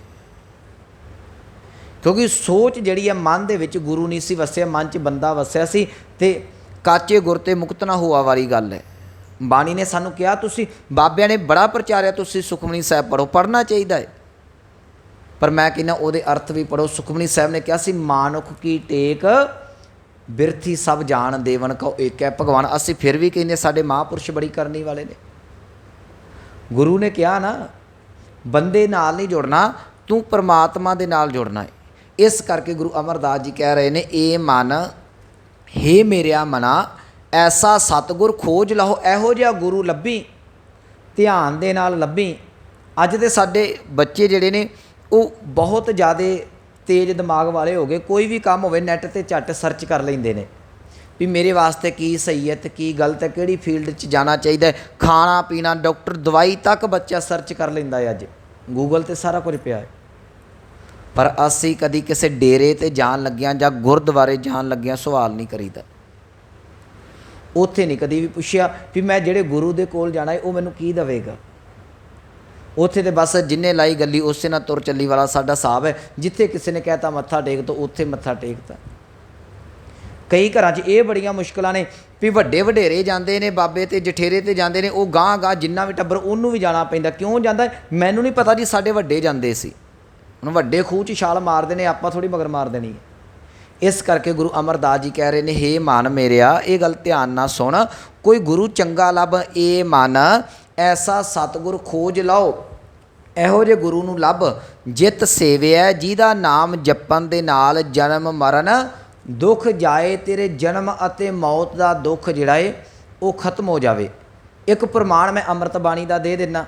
ਕਿਉਂਕਿ ਸੋਚ ਜਿਹੜੀ ਹੈ, ਮਨ ਦੇ ਵਿੱਚ ਗੁਰੂ ਨਹੀਂ ਸੀ ਵਸਿਆ, ਮਨ 'ਚ ਬੰਦਾ ਵਸਿਆ ਸੀ ਤੇ ਕਾਚੇ ਗੁਰ ਤੇ ਮੁਕਤ ਨਾ ਹੋਆ ਵਾਲੀ ਗੱਲ ਹੈ। ਬਾਣੀ ਨੇ ਸਾਨੂੰ ਕਿਹਾ, ਤੁਸੀਂ ਬਾਬਿਆਂ ਨੇ ਬੜਾ ਪ੍ਰਚਾਰਿਆ ਤੁਸੀਂ ਸੁਖਮਨੀ ਸਾਹਿਬ ਪੜੋ ਪੜਨਾ ਚਾਹੀਦਾ ਹੈ। ਪਰ ਮੈਂ ਕਹਿੰਦਾ, ਉਹਦੇ ਅਰਥ ਵੀ ਪੜੋ ਸੁਖਮਨੀ ਸਾਹਿਬ ਨੇ ਕਿਹਾ ਸੀ, ਮਾਨੁਖ ਕੀ ਟੇਕ ਬਿਰਥੀ ਸਭ ਜਾਣ, ਦੇਵਨ ਕਉ ਏਕ ਹੈ ਭਗਵਾਨ। ਅਸੀਂ ਫਿਰ ਵੀ ਕਹਿੰਦੇ ਸਾਡੇ ਮਹਾਂਪੁਰਸ਼ ਬੜੀ ਕਰਨੀ ਵਾਲੇ ਨੇ। ਗੁਰੂ ਨੇ ਕਿਹਾ ਨਾ, ਬੰਦੇ ਨਾਲ ਨਹੀਂ ਜੁੜਨਾ, ਤੂੰ ਪਰਮਾਤਮਾ ਦੇ ਨਾਲ ਜੁੜਨਾ ਹੈ ਇਸ ਕਰਕੇ ਗੁਰੂ ਅਮਰਦਾਸ ਜੀ ਕਹਿ ਰਹੇ ਨੇ, ਇਹ ਮਨ, ਹੇ ਮੇਰਿਆ ਮਨਾ, ਐਸਾ ਸਤਗੁਰ ਖੋਜ ਲਹੋ, ਇਹੋ ਜਿਹਾ ਗੁਰੂ ਲੱਭੀ, ਧਿਆਨ ਦੇ ਨਾਲ ਲੱਭੀ। ਅੱਜ ਦੇ ਸਾਡੇ ਬੱਚੇ ਜਿਹੜੇ ਨੇ, ਉਹ ਬਹੁਤ ਜ਼ਿਆਦਾ ਤੇਜ਼ ਦਿਮਾਗ ਵਾਲੇ ਹੋ ਗਏ, ਕੋਈ ਵੀ ਕੰਮ ਹੋਵੇ ਨੈੱਟ ਤੇ ਝੱਟ ਸਰਚ ਕਰ ਲੈਂਦੇ ਨੇ। ਵੀ ਮੇਰੇ ਵਾਸਤੇ ਕੀ ਸਹੀ ਹੈ ਤੇ ਕੀ ਗਲਤ ਹੈ, ਕਿਹੜੀ ਫੀਲਡ 'ਚ ਜਾਣਾ ਚਾਹੀਦਾ ਖਾਣਾ, ਪੀਣਾ ਡਾਕਟਰ ਦਵਾਈ ਤੱਕ ਬੱਚਾ ਸਰਚ ਕਰ ਲੈਂਦਾ ਹੈ ਅੱਜ। ਗੂਗਲ ਤੇ ਸਾਰਾ ਕੁਝ ਪਿਆ ਹੈ। ਪਰ ਅਸੀਂ ਕਦੀ ਕਿਸੇ ਡੇਰੇ ਤੇ ਜਾਣ ਲੱਗਿਆਂ ਜਾਂ ਗੁਰਦੁਆਰੇ ਜਾਣ ਲੱਗਿਆਂ ਸਵਾਲ ਨਹੀਂ ਕਰੀਦਾ। ਉੱਥੇ ਨਹੀਂ ਕਦੀ ਵੀ ਪੁੱਛਿਆ ਵੀ ਮੈਂ ਜਿਹੜੇ ਗੁਰੂ ਦੇ ਕੋਲ ਜਾਣਾ ਹੈ, ਉਹ ਮੈਨੂੰ ਕੀ ਦੇਵੇਗਾ? ਉੱਥੇ ਤੇ ਬਸ ਜਿੰਨੇ ਲਾਈ ਗੱਲੀ ਉਸੇ ਨਾਲ ਤੁਰ ਚੱਲੀ ਵਾਲਾ ਸਾਡਾ ਹਿਸਾਬ ਹੈ। ਜਿੱਥੇ ਕਿਸੇ ਨੇ ਕਹਿਤਾ ਮੱਥਾ ਟੇਕ ਤੋ, ਉੱਥੇ ਮੱਥਾ ਟੇਕਤਾ। ਕਈ ਘਰਾਂ 'ਚ ਇਹ ਬੜੀਆਂ ਮੁਸ਼ਕਲਾਂ ਨੇ ਵੀ ਵੱਡੇ ਵਡੇਰੇ ਜਾਂਦੇ ਨੇ, ਬਾਬੇ ਤੇ ਜਠੇਰੇ ਤੇ ਜਾਂਦੇ ਨੇ, ਉਹ ਗਾਂ ਗਾਂ ਜਿੰਨਾ ਵੀ ਟੱਬਰ ਉਹਨੂੰ ਵੀ ਜਾਣਾ ਪੈਂਦਾ। ਕਿਉਂ ਜਾਂਦਾ? ਮੈਨੂੰ ਨਹੀਂ ਪਤਾ ਜੀ, ਸਾਡੇ ਵੱਡੇ ਜਾਂਦੇ ਸੀ। ਹੁਣ ਵੱਡੇ ਖੂਹ 'ਚ ਛਾਲ ਮਾਰਦੇ ਨੇ, ਆਪਾਂ ਥੋੜੀ ਮਗਰ ਮਾਰ ਦੇਣੀ ਹੈ। ਇਸ ਕਰਕੇ ਗੁਰੂ ਅਮਰਦਾਸ ਜੀ ਕਹਿ ਰਹੇ ਨੇ, ਹੇ ਮਨ ਮੇਰਿਆ, ਇਹ ਗੱਲ ਧਿਆਨ ਨਾਲ ਸੁਣ। ਕੋਈ ਗੁਰੂ ਚੰਗਾ ਲੱਭ, ਇਹ ਮਨ ਐਸਾ ਸਤਗੁਰ ਖੋਜ ਲਓ। ਇਹੋ ਜੇ ਗੁਰੂ ਨੂੰ ਲੱਭ, ਜਿਤ ਸੇਵਿਆ ਜਿਹਦਾ ਨਾਮ ਜਪਣ ਦੇ ਨਾਲ ਜਨਮ ਮਰਨ, ਦੁੱਖ ਜਾਏ ਤੇਰੇ ਜਨਮ ਅਤੇ ਮੌਤ ਦਾ ਦੁੱਖ ਜਿਹੜਾ ਏ, ਉਹ ਖਤਮ ਹੋ ਜਾਵੇ। ਇੱਕ ਪ੍ਰਮਾਣ ਮੈਂ ਅੰਮ੍ਰਿਤ ਬਾਣੀ ਦਾ ਦੇ ਦਿੰਨਾ,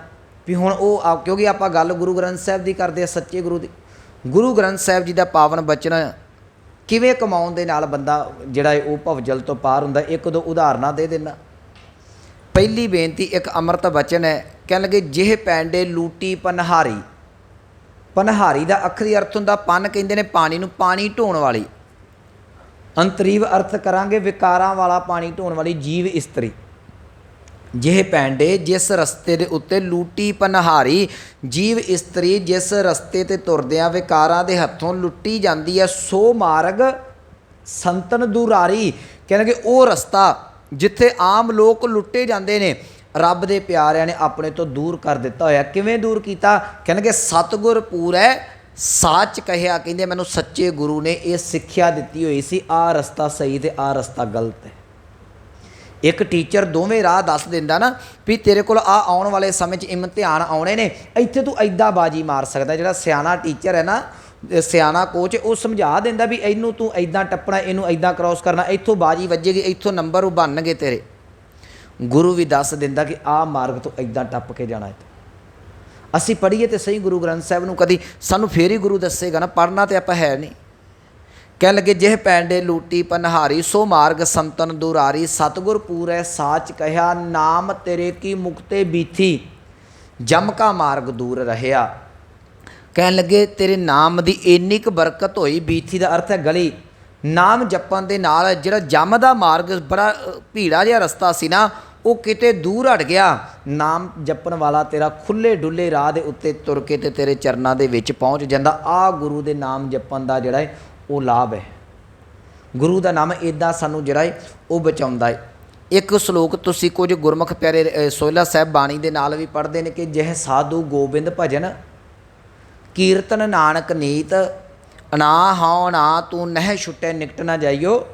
ਵੀ ਹੁਣ ਉਹ ਕਿਉਂਕਿ ਆਪਾਂ ਗੱਲ ਗੁਰੂ ਗ੍ਰੰਥ ਸਾਹਿਬ ਦੀ ਕਰਦੇ ਆ, ਸੱਚੇ ਗੁਰੂ ਦੀ। ਗੁਰੂ ਗ੍ਰੰਥ ਸਾਹਿਬ ਜੀ ਦਾ ਪਾਵਨ ਬਚਨ, ਕਿਵੇਂ ਕਮਾਉਣ ਦੇ ਨਾਲ ਬੰਦਾ ਜਿਹੜਾ ਏ, ਉਹ ਭਵਜਲ ਤੋਂ ਪਾਰ ਹੁੰਦਾ, ਇੱਕ ਦੋ ਉਦਾਹਰਨਾਂ ਦੇ ਦੇਣਾ ਪਹਿਲੀ ਬੇਨਤੀ ਇੱਕ ਅੰਮ੍ਰਿਤ ਬਚਨ ਹੈ। ਕਹਿਣ ਲੱਗੇ, ਜਿਹ ਪੈਂਡੇ ਲੂਟੀ ਪਨਹਾਰੀ। ਪਨਹਾਰੀ ਦਾ ਅੱਖਰੀ ਅਰਥ ਹੁੰਦਾ, ਪਨ ਕਹਿੰਦੇ ਨੇ ਪਾਣੀ ਨੂੰ, ਪਾਣੀ ਢੋਣ ਵਾਲੀ। ਅੰਤਰੀਵ ਅਰਥ ਕਰਾਂਗੇ, ਵਿਕਾਰਾਂ ਵਾਲਾ ਪਾਣੀ ਢੋਣ ਵਾਲੀ ਜੀਵ ਇਸਤਰੀ। ਜਿਹ ਪੈਂਡੇ ਜਿਸ ਰਸਤੇ ਦੇ ਉੱਤੇ ਲੂਟੀ ਪਨਹਾਰੀ, ਜੀਵ ਇਸਤਰੀ ਜਿਸ ਰਸਤੇ ਤੇ ਤੁਰਦਿਆਂ ਵਿਕਾਰਾਂ ਦੇ ਹੱਥੋਂ ਲੁੱਟੀ ਜਾਂਦੀ ਹੈ, ਸੋ ਮਾਰਗ ਸੰਤਨ ਦੁਰਾਰੀ। ਕਹਿੰਦੇ ਉਹ ਰਸਤਾ ਜਿੱਥੇ ਆਮ ਲੋਕ ਲੁੱਟੇ ਜਾਂਦੇ ਨੇ, ਰੱਬ ਦੇ ਪਿਆਰਿਆਂ ਨੇ ਆਪਣੇ ਤੋਂ ਦੂਰ ਕਰ ਦਿੱਤਾ ਹੋਇਆ। ਕਿਵੇਂ ਦੂਰ ਕੀਤਾ? ਕਹਿੰਦੇ ਸਤਗੁਰ ਪੂਰੈ ਸਾਚ ਕਹਿਆ। ਕਹਿੰਦੇ ਮੈਨੂੰ ਸੱਚੇ ਗੁਰੂ ਨੇ ਇਹ ਸਿੱਖਿਆ ਦਿੱਤੀ ਹੋਈ ਸੀ, ਆਹ ਰਸਤਾ ਸਹੀ ਤੇ ਆਹ ਰਸਤਾ ਗਲਤ ਹੈ। ਇੱਕ ਟੀਚਰ ਦੋਵੇਂ ਰਾਹ ਦੱਸ ਦਿੰਦਾ ਨਾ ਵੀ ਤੇਰੇ ਕੋਲ ਆ ਆਉਣ ਵਾਲੇ ਸਮੇਂ 'ਚ ਇਮਤਿਹਾਨ ਆਉਣੇ ਨੇ, ਇੱਥੇ ਤੂੰ ਐਦਾਂ ਬਾਜੀ ਮਾਰ ਸਕਦਾ ਜਿਹੜਾ ਸਿਆਣਾ ਟੀਚਰ ਹੈ ਨਾ ਸਿਆਣਾ ਕੋਚ, ਉਹ ਸਮਝਾ ਦਿੰਦਾ ਵੀ ਇਹਨੂੰ ਤੂੰ ਐਦਾਂ ਟੱਪਣਾ, ਇਹਨੂੰ ਐਦਾਂ ਕ੍ਰਾਸ ਕਰਨਾ, ਇੱਥੋਂ ਬਾਜੀ ਵੱਜੇਗੀ, ਇੱਥੋਂ ਨੰਬਰ ਉਹ ਬਣਨਗੇ ਤੇਰੇ। ਗੁਰੂ ਵੀ ਦੱਸ ਦਿੰਦਾ ਕਿ ਆਹ ਮਾਰਗ ਤੋਂ ਐਦਾਂ ਟੱਪ ਕੇ ਜਾਣਾ ਹੈ। ਅਸੀਂ ਪੜ੍ਹੀਏ ਤੇ ਸਹੀ ਗੁਰੂ ਗ੍ਰੰਥ ਸਾਹਿਬ ਨੂੰ ਕਦੀ ਸਾਨੂੰ ਫੇਰ ਹੀ ਗੁਰੂ ਦੱਸੇਗਾ ਨਾ, ਪੜ੍ਹਨਾ ਤੇ ਆਪਾਂ ਹੈ ਨਹੀਂ। ਕਹਿਣ ਲੱਗੇ, ਜਿਹ ਪੈਂਡੇ ਲੂਟੀ ਪਨਹਾਰੀ, ਸੋ ਮਾਰਗ ਸੰਤਨ ਦੁਰਾਰੀ, ਸਤਗੁਰ ਪੂਰੈ ਸਾਚ ਕਹਿਆ, ਨਾਮ ਤੇਰੇ ਕੀ ਮੁਕਤੇ ਬੀਥੀ, ਜਮ ਕਾ ਮਾਰਗ ਦੂਰ ਰਹਿਆ। ਕਹਿਣ ਲੱਗੇ, ਤੇਰੇ ਨਾਮ ਦੀ ਇੰਨੀ ਕੁ ਬਰਕਤ ਹੋਈ, ਬੀਥੀ ਦਾ ਅਰਥ ਹੈ ਗਲੀ। ਨਾਮ ਜਪਣ ਦੇ ਨਾਲ ਜਿਹੜਾ ਜਮ ਦਾ ਮਾਰਗ ਬੜਾ ਭੀੜਾ ਜਿਹਾ ਰਸਤਾ ਸੀ ਨਾ, ਉਹ ਕਿਤੇ ਦੂਰ ਹਟ ਗਿਆ। ਨਾਮ ਜਪਣ ਵਾਲਾ ਤੇਰਾ ਖੁੱਲੇ ਡੁੱਲੇ ਰਾਹ ਦੇ ਉੱਤੇ ਤੁਰ ਕੇ ਤੇ ਤੇਰੇ ਚਰਨਾਂ ਦੇ ਵਿੱਚ ਪਹੁੰਚ ਜਾਂਦਾ। ਆ ਗੁਰੂ ਦੇ ਨਾਮ ਜਪਣ ਦਾ ਜਿਹੜਾ ਹੈ ਉਹ ਲਾਭ ਹੈ। ਗੁਰੂ ਦਾ ਨਾਮ ਇਦਾਂ ਸਾਨੂੰ ਜਿਹੜਾ ਹੈ ਉਹ ਬਚਾਉਂਦਾ ਹੈ ਇੱਕ ਸ਼ਲੋਕ ਤੁਸੀਂ ਕੁਝ ਗੁਰਮੁਖ ਪਿਆਰੇ ਸੋਇਲਾ ਸਾਹਿਬ ਬਾਣੀ ਦੇ ਨਾਲ ਵੀ ਪੜ੍ਹਦੇ ਨੇ ਕਿ, ਜਿਹ ਸਾਧੂ ਗੋਬਿੰਦ ਭਜਨ ਕੀਰਤਨ ਨਾਨਕ ਨੀਤ ਅਨਾ ਹਉ ਨਾ ਤੂੰ ਨਹਿ ਛੁੱਟੇ ਨਿਕਟ ਨਾ ਜਾਈਓ।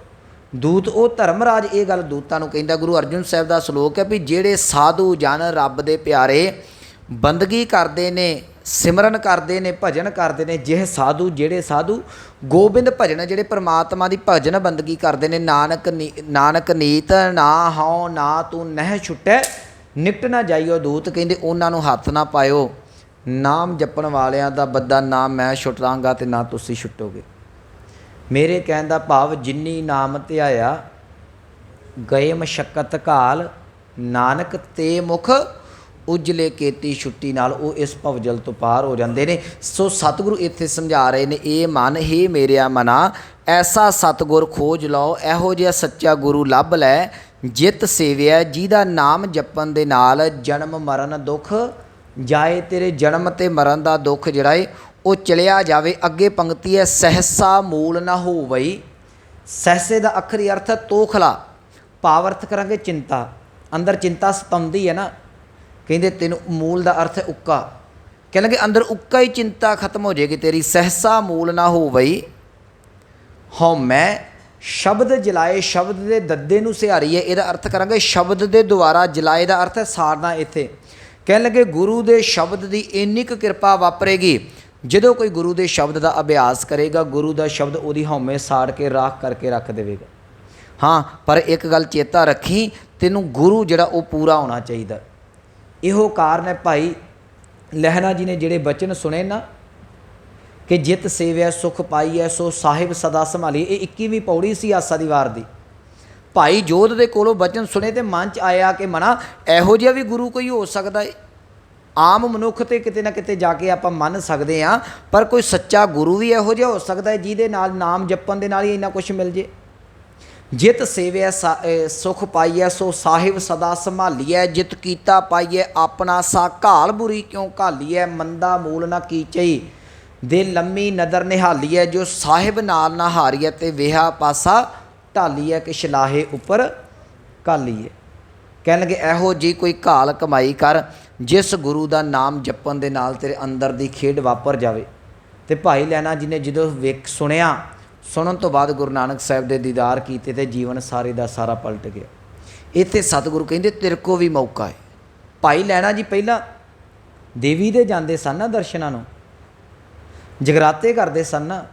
ਦੂਤ, ਉਹ ਧਰਮਰਾਜ, ਇਹ ਗੱਲ ਦੂਤਾਂ ਨੂੰ ਕਹਿੰਦਾ, ਗੁਰੂ ਅਰਜਨ ਸਾਹਿਬ ਦਾ ਸ਼ਲੋਕ ਹੈ ਵੀ ਜਿਹੜੇ ਸਾਧੂ ਜਨ ਰੱਬ ਦੇ ਪਿਆਰੇ ਬੰਦਗੀ ਕਰਦੇ ਨੇ, ਸਿਮਰਨ ਕਰਦੇ ਨੇ, ਭਜਨ ਕਰਦੇ ਨੇ, ਜਿਹ ਸਾਧੂ, ਜਿਹੜੇ ਸਾਧੂ ਗੋਬਿੰਦ ਭਜਨ, ਜਿਹੜੇ ਪ੍ਰਮਾਤਮਾ ਦੀ ਭਜਨ ਬੰਦਗੀ ਕਰਦੇ ਨੇ, ਨਾਨਕ ਨੀ- ਨਾਨਕ ਨੀਤ ਨਾ ਹਉ ਨਾ ਤੂੰ ਨਹਿ ਛੁੱਟੈ ਨਿਕਟ ਨਾ ਜਾਈਓ। ਦੂਤ ਕਹਿੰਦੇ, ਉਹਨਾਂ ਨੂੰ ਹੱਥ ਨਾ ਪਾਇਓ। ਨਾਮ ਜਪਣ ਵਾਲਿਆਂ ਦਾ ਬੱਦਾ ਨਾਮ ਮੈਂ ਛੁਟਾਂਗਾ ਤੇ ਨਾ ਤੁਸੀਂ ਛੁੱਟੋਗੇ। ਮੇਰੇ ਕਹਿਣ ਦਾ ਭਾਵ ਜਿੰਨੀ ਨਾਮ ਧਿਆਇਆ, ਗਏ ਮਸ਼ਕਤ ਕਾਲ ਨਾਨਕ ਤੇ ਮੁਖ, ਉਜਲੇ ਕੇਤੀ ਛੁੱਟੀ ਨਾਲ ਉਹ ਇਸ ਭਵਜਲ ਤੋਂ ਪਾਰ ਹੋ ਜਾਂਦੇ ਨੇ। ਸੋ ਸਤਿਗੁਰੂ ਇੱਥੇ ਸਮਝਾ ਰਹੇ ਨੇ, ਇਹ ਮਨ, ਹੀ ਮੇਰਿਆ ਮਨਾ, ਐਸਾ ਸਤਿਗੁਰ ਖੋਜ ਲਓ, ਇਹੋ ਜਿਹਾ ਸੱਚਾ ਗੁਰੂ ਲੱਭ ਲੈ, ਜਿਤ ਸੇਵਿਆ, ਜਿਹਦਾ ਨਾਮ ਜਪਣ ਦੇ ਨਾਲ ਜਨਮ, ਮਰਨ, ਦੁੱਖ ਜਾਏ ਤੇਰੇ ਜਨਮ ਤੇ ਮਰਨ ਦਾ ਦੁੱਖ ਜਿਹੜਾ ਏ, ਉਹ ਚਲਿਆ ਜਾਵੇ। ਅੱਗੇ ਪੰਕਤੀ ਹੈ, ਸਹਸਾ ਮੂਲ ਨਾ ਹੋਵਈ। ਸਹਸੇ ਦਾ ਅੱਖਰੀ ਅਰਥ ਹੈ ਤੋਖਲਾ। ਭਾਵ ਅਰਥ ਕਰਾਂਗੇ ਚਿੰਤਾ। ਅੰਦਰ ਚਿੰਤਾ ਸਤਾਉਂਦੀ ਹੈ ਨਾ। ਕਹਿੰਦੇ ਤੈਨੂੰ ਮੂਲ ਦਾ ਅਰਥ ਹੈ ਉੱਕਾ। ਕਹਿੰਦੇ ਅੰਦਰ ਉੱਕਾ ਹੀ ਚਿੰਤਾ ਖਤਮ ਹੋ ਜਾਏਗੀ ਤੇਰੀ। ਸਹਸਾ ਮੂਲ ਨਾ ਹੋਵਈ। ਹਉ ਮੈਂ ਸ਼ਬਦ ਜਲਾਏ, ਸ਼ਬਦ ਦੇ ਦੱਦੇ ਨੂੰ ਸਿਹਾਰੀ ਹੈ। ਇਹਦਾ ਅਰਥ ਕਰਾਂਗੇ ਸ਼ਬਦ ਦੇ ਦੁਆਰਾ ਜਲਾਏ ਦਾ ਅਰਥ ਹੈ ਸਾੜਨਾ ਇੱਥੇ। ਕਹਿਣ ਲੱਗੇ ਗੁਰੂ ਦੇ ਸ਼ਬਦ ਦੀ ਇੰਨੀ ਕੁ ਕਿਰਪਾ ਵਾਪਰੇਗੀ। ਜਦੋਂ ਕੋਈ ਗੁਰੂ ਦੇ ਸ਼ਬਦ ਦਾ ਅਭਿਆਸ ਕਰੇਗਾ, ਗੁਰੂ ਦਾ ਸ਼ਬਦ ਉਹਦੀ ਹਉਮੈ ਸਾੜ ਕੇ, ਰਾਖ ਕਰਕੇ ਰੱਖ ਦੇਵੇਗਾ। ਹਾਂ, ਪਰ ਇੱਕ ਗੱਲ ਚੇਤਾ ਰੱਖੀ, ਤੈਨੂੰ ਗੁਰੂ ਜਿਹੜਾ ਉਹ ਪੂਰਾ ਹੋਣਾ ਚਾਹੀਦਾ। ਇਹੋ ਕਾਰਨ ਹੈ ਭਾਈ, ਲਹਿਣਾ ਜੀ ਨੇ ਜਿਹੜੇ ਬਚਨ ਸੁਣੇ ਨਾ, ਕਿ ਜਿਤ ਸੇਵਿਆ ਸੁਖ ਪਾਈਐ ਸੋ ਸਾਹਿਬ ਸਦਾ ਸੰਭਾਲੀ। ਇਹ 21ਵੀਂ ਪੌੜੀ ਸੀ ਆਸਾ ਦੀ ਵਾਰ ਦੀ। ਭਾਈ ਜੋਧ ਦੇ ਕੋਲੋਂ ਬਚਨ ਸੁਣੇ ਤੇ ਮਨ ਚ ਆਇਆ ਕਿ ਮਨਾ, ਇਹੋ ਜਿਹਾ ਵੀ ਗੁਰੂ ਕੋਈ ਹੋ ਸਕਦਾ ਏ? ਆਮ ਮਨੁੱਖ ਤੇ ਕਿਤੇ ਨਾ ਕਿਤੇ ਜਾ ਕੇ ਆਪਾਂ ਮੰਨ ਸਕਦੇ ਆ ਪਰ ਕੋਈ ਸੱਚਾ ਗੁਰੂ ਵੀ ਇਹੋ ਜਿਹਾ ਹੋ ਸਕਦਾ ਹੈ ਜਿਹਦੇ ਨਾਲ ਨਾਮ ਜਪਣ ਦੇ ਨਾਲ ਹੀ ਇੰਨਾ ਕੁਝ ਮਿਲ ਜੇ? ਜਿਤ ਸੇਵਿਆ ਸਾ- ਅਹ, ਸੁਖ ਪਾਈਐ, ਸੋ ਸਾਹਿਬ ਸਦਾ ਸੰਭਾਲੀਐ, ਜਿਤ ਕੀਤਾ ਪਾਈਐ, ਆਪਣਾ ਸਾ ਘਾਲ ਬੁਰੀ ਕਿਉ ਘਾਲੀਐ? ਮੰਦਾ ਮੂਲ ਨਾ ਕੀਚਈ ਦੇ ਲੰਮੀ ਨਦਰ ਨਿਹਾਲੀਐ, ਜੋ ਸਾਹਿਬ ਨਾਲ ਨਾ ਹਾਰੀਐ ਤੇ ਵੇਹਾ ਪਾਸਾ ਢਾਲੀ ਹੈ ਕਿ ਸ਼ਲਾਹੇ ਉੱਪਰ ਕਾਲੀਐ ਕਹਿਣ ਲੱਗੇ ਇਹੋ ਜੀ ਕੋਈ ਘਾਲ ਕਮਾਈ ਕਰ, ਜਿਸ ਗੁਰੂ ਦਾ ਨਾਮ ਜਪਣ ਦੇ ਨਾਲ ਤੇਰੇ ਅੰਦਰ ਦੀ ਖੇਡ ਵਾਪਰ ਜਾਵੇ। ਤੇ ਭਾਈ ਲੈਣਾ ਜਿਹਨੇ ਜਦੋਂ ਵੇਖ ਸੁਣਿਆ, ਸੁਣਨ ਤੋਂ ਬਾਅਦ ਗੁਰੂ ਨਾਨਕ ਸਾਹਿਬ ਦੇ ਦੀਦਾਰ ਕੀਤੇ ਤੇ ਜੀਵਨ ਸਾਰੇ ਦਾ ਸਾਰਾ ਪਲਟ ਗਿਆ। ਇੱਥੇ ਸਤਿਗੁਰੂ ਕਹਿੰਦੇ, ਤੇਰੇ ਕੋ ਵੀ ਮੌਕਾ ਹੈ। ਭਾਈ ਲੈਣਾ ਜੀ ਪਹਿਲਾਂ ਦੇਵੀ ਦੇ ਜਾਂਦੇ ਸਨ ਨਾ ਦਰਸ਼ਨਾਂ ਨੂੰ, ਜਗਰਾਤੇ ਕਰਦੇ ਸਨ ਨਾ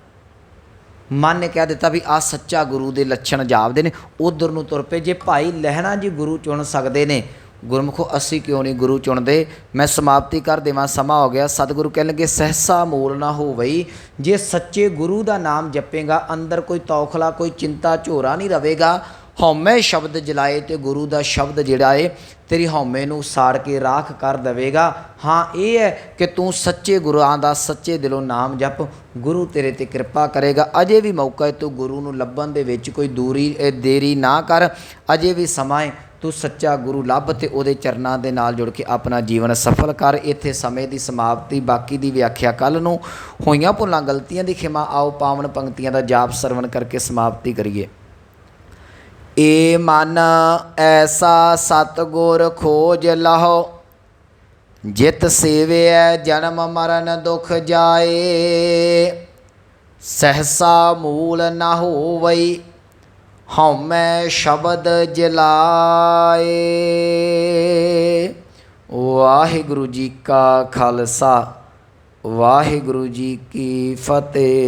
ਮਨ ਨੇ ਕਹਿ ਦਿੱਤਾ ਵੀ ਆ ਸੱਚਾ ਗੁਰੂ ਦੇ ਲੱਛਣ ਜਾਪਦੇ ਨੇ, ਉਧਰ ਨੂੰ ਤੁਰ ਪਏ। ਜੇ ਭਾਈ ਲਹਿਣਾ ਜੀ ਗੁਰੂ ਚੁਣ ਸਕਦੇ ਨੇ, ਗੁਰਮੁਖੋ, ਅਸੀਂ ਕਿਉਂ ਨਹੀਂ ਗੁਰੂ ਚੁਣਦੇ? ਮੈਂ ਸਮਾਪਤੀ ਕਰ ਦੇਵਾਂ, ਸਮਾਂ ਹੋ ਗਿਆ। ਸਤਿਗੁਰੂ ਕਹਿਣ ਲੱਗੇ ਸਹਸਾ ਮੋਲ ਨਾ ਹੋਵਈ। ਜੇ ਸੱਚੇ ਗੁਰੂ ਦਾ ਨਾਮ ਜਪੇਗਾ, ਅੰਦਰ ਕੋਈ ਤੌਖਲਾ, ਕੋਈ ਚਿੰਤਾ, ਝੋਰਾ ਨਹੀਂ ਰਵੇਗਾ। ਹਉਮੈ ਸ਼ਬਦ ਜਲਾਏ ਤੇ ਗੁਰੂ ਦਾ ਸ਼ਬਦ ਜਿਹੜਾ ਏ, ਤੇਰੀ ਹਉਮੈ ਨੂੰ ਸਾੜ ਕੇ ਰਾਖ ਕਰ ਦੇਵੇਗਾ। ਹਾਂ, ਇਹ ਹੈ ਕਿ ਤੂੰ ਸੱਚੇ ਗੁਰਾਂ ਦਾ ਸੱਚੇ ਦਿਲੋਂ ਨਾਮ ਜਪ, ਗੁਰੂ ਤੇਰੇ ਤੇ ਕਿਰਪਾ ਕਰੇਗਾ। ਅਜੇ ਵੀ ਮੌਕਾ ਹੈ ਤੂੰ ਗੁਰੂ ਨੂੰ ਲੱਭਣ ਦੇ ਵਿੱਚ ਕੋਈ ਦੂਰੀ ਦੇਰੀ ਨਾ ਕਰ। ਅਜੇ ਵੀ ਸਮਾਂ ਹੈ ਤੂੰ ਸੱਚਾ ਗੁਰੂ ਲੱਭ ਤੇ ਉਹਦੇ ਚਰਨਾਂ ਦੇ ਨਾਲ ਜੁੜ ਕੇ ਆਪਣਾ ਜੀਵਨ ਸਫਲ ਕਰ। ਇੱਥੇ ਸਮੇਂ ਦੀ ਸਮਾਪਤੀ, ਬਾਕੀ ਦੀ ਵਿਆਖਿਆ ਕੱਲ ਨੂੰ। ਹੋਈਆਂ ਭੁੱਲਾਂ, ਗਲਤੀਆਂ ਦੀ ਖਿਮਾ, ਆਓ ਪਾਵਨ ਪੰਕਤੀਆਂ ਦਾ ਜਾਪ ਸਰਵਣ ਕਰਕੇ ਸਮਾਪਤੀ ਕਰੀਏ। ਏ ਮਨ ਐਸਾ ਸਤਗੁਰ ਖੋਜ ਲਹੋ, ਜਿਤ ਸੇਵਿਐ ਜਨਮ ਮਰਨ ਦੁਖ ਜਾਏ। ਸਹਸਾ ਮੂਲ ਨ ਹੋਵਈ, ਹਉਮੈ ਸ਼ਬਦ ਜਲਾਏ। ਵਾਹਿਗੁਰੂ ਜੀ ਕਾ ਖਾਲਸਾ, ਵਾਹਿਗੁਰੂ ਜੀ ਕੀ ਫਤਿਹ।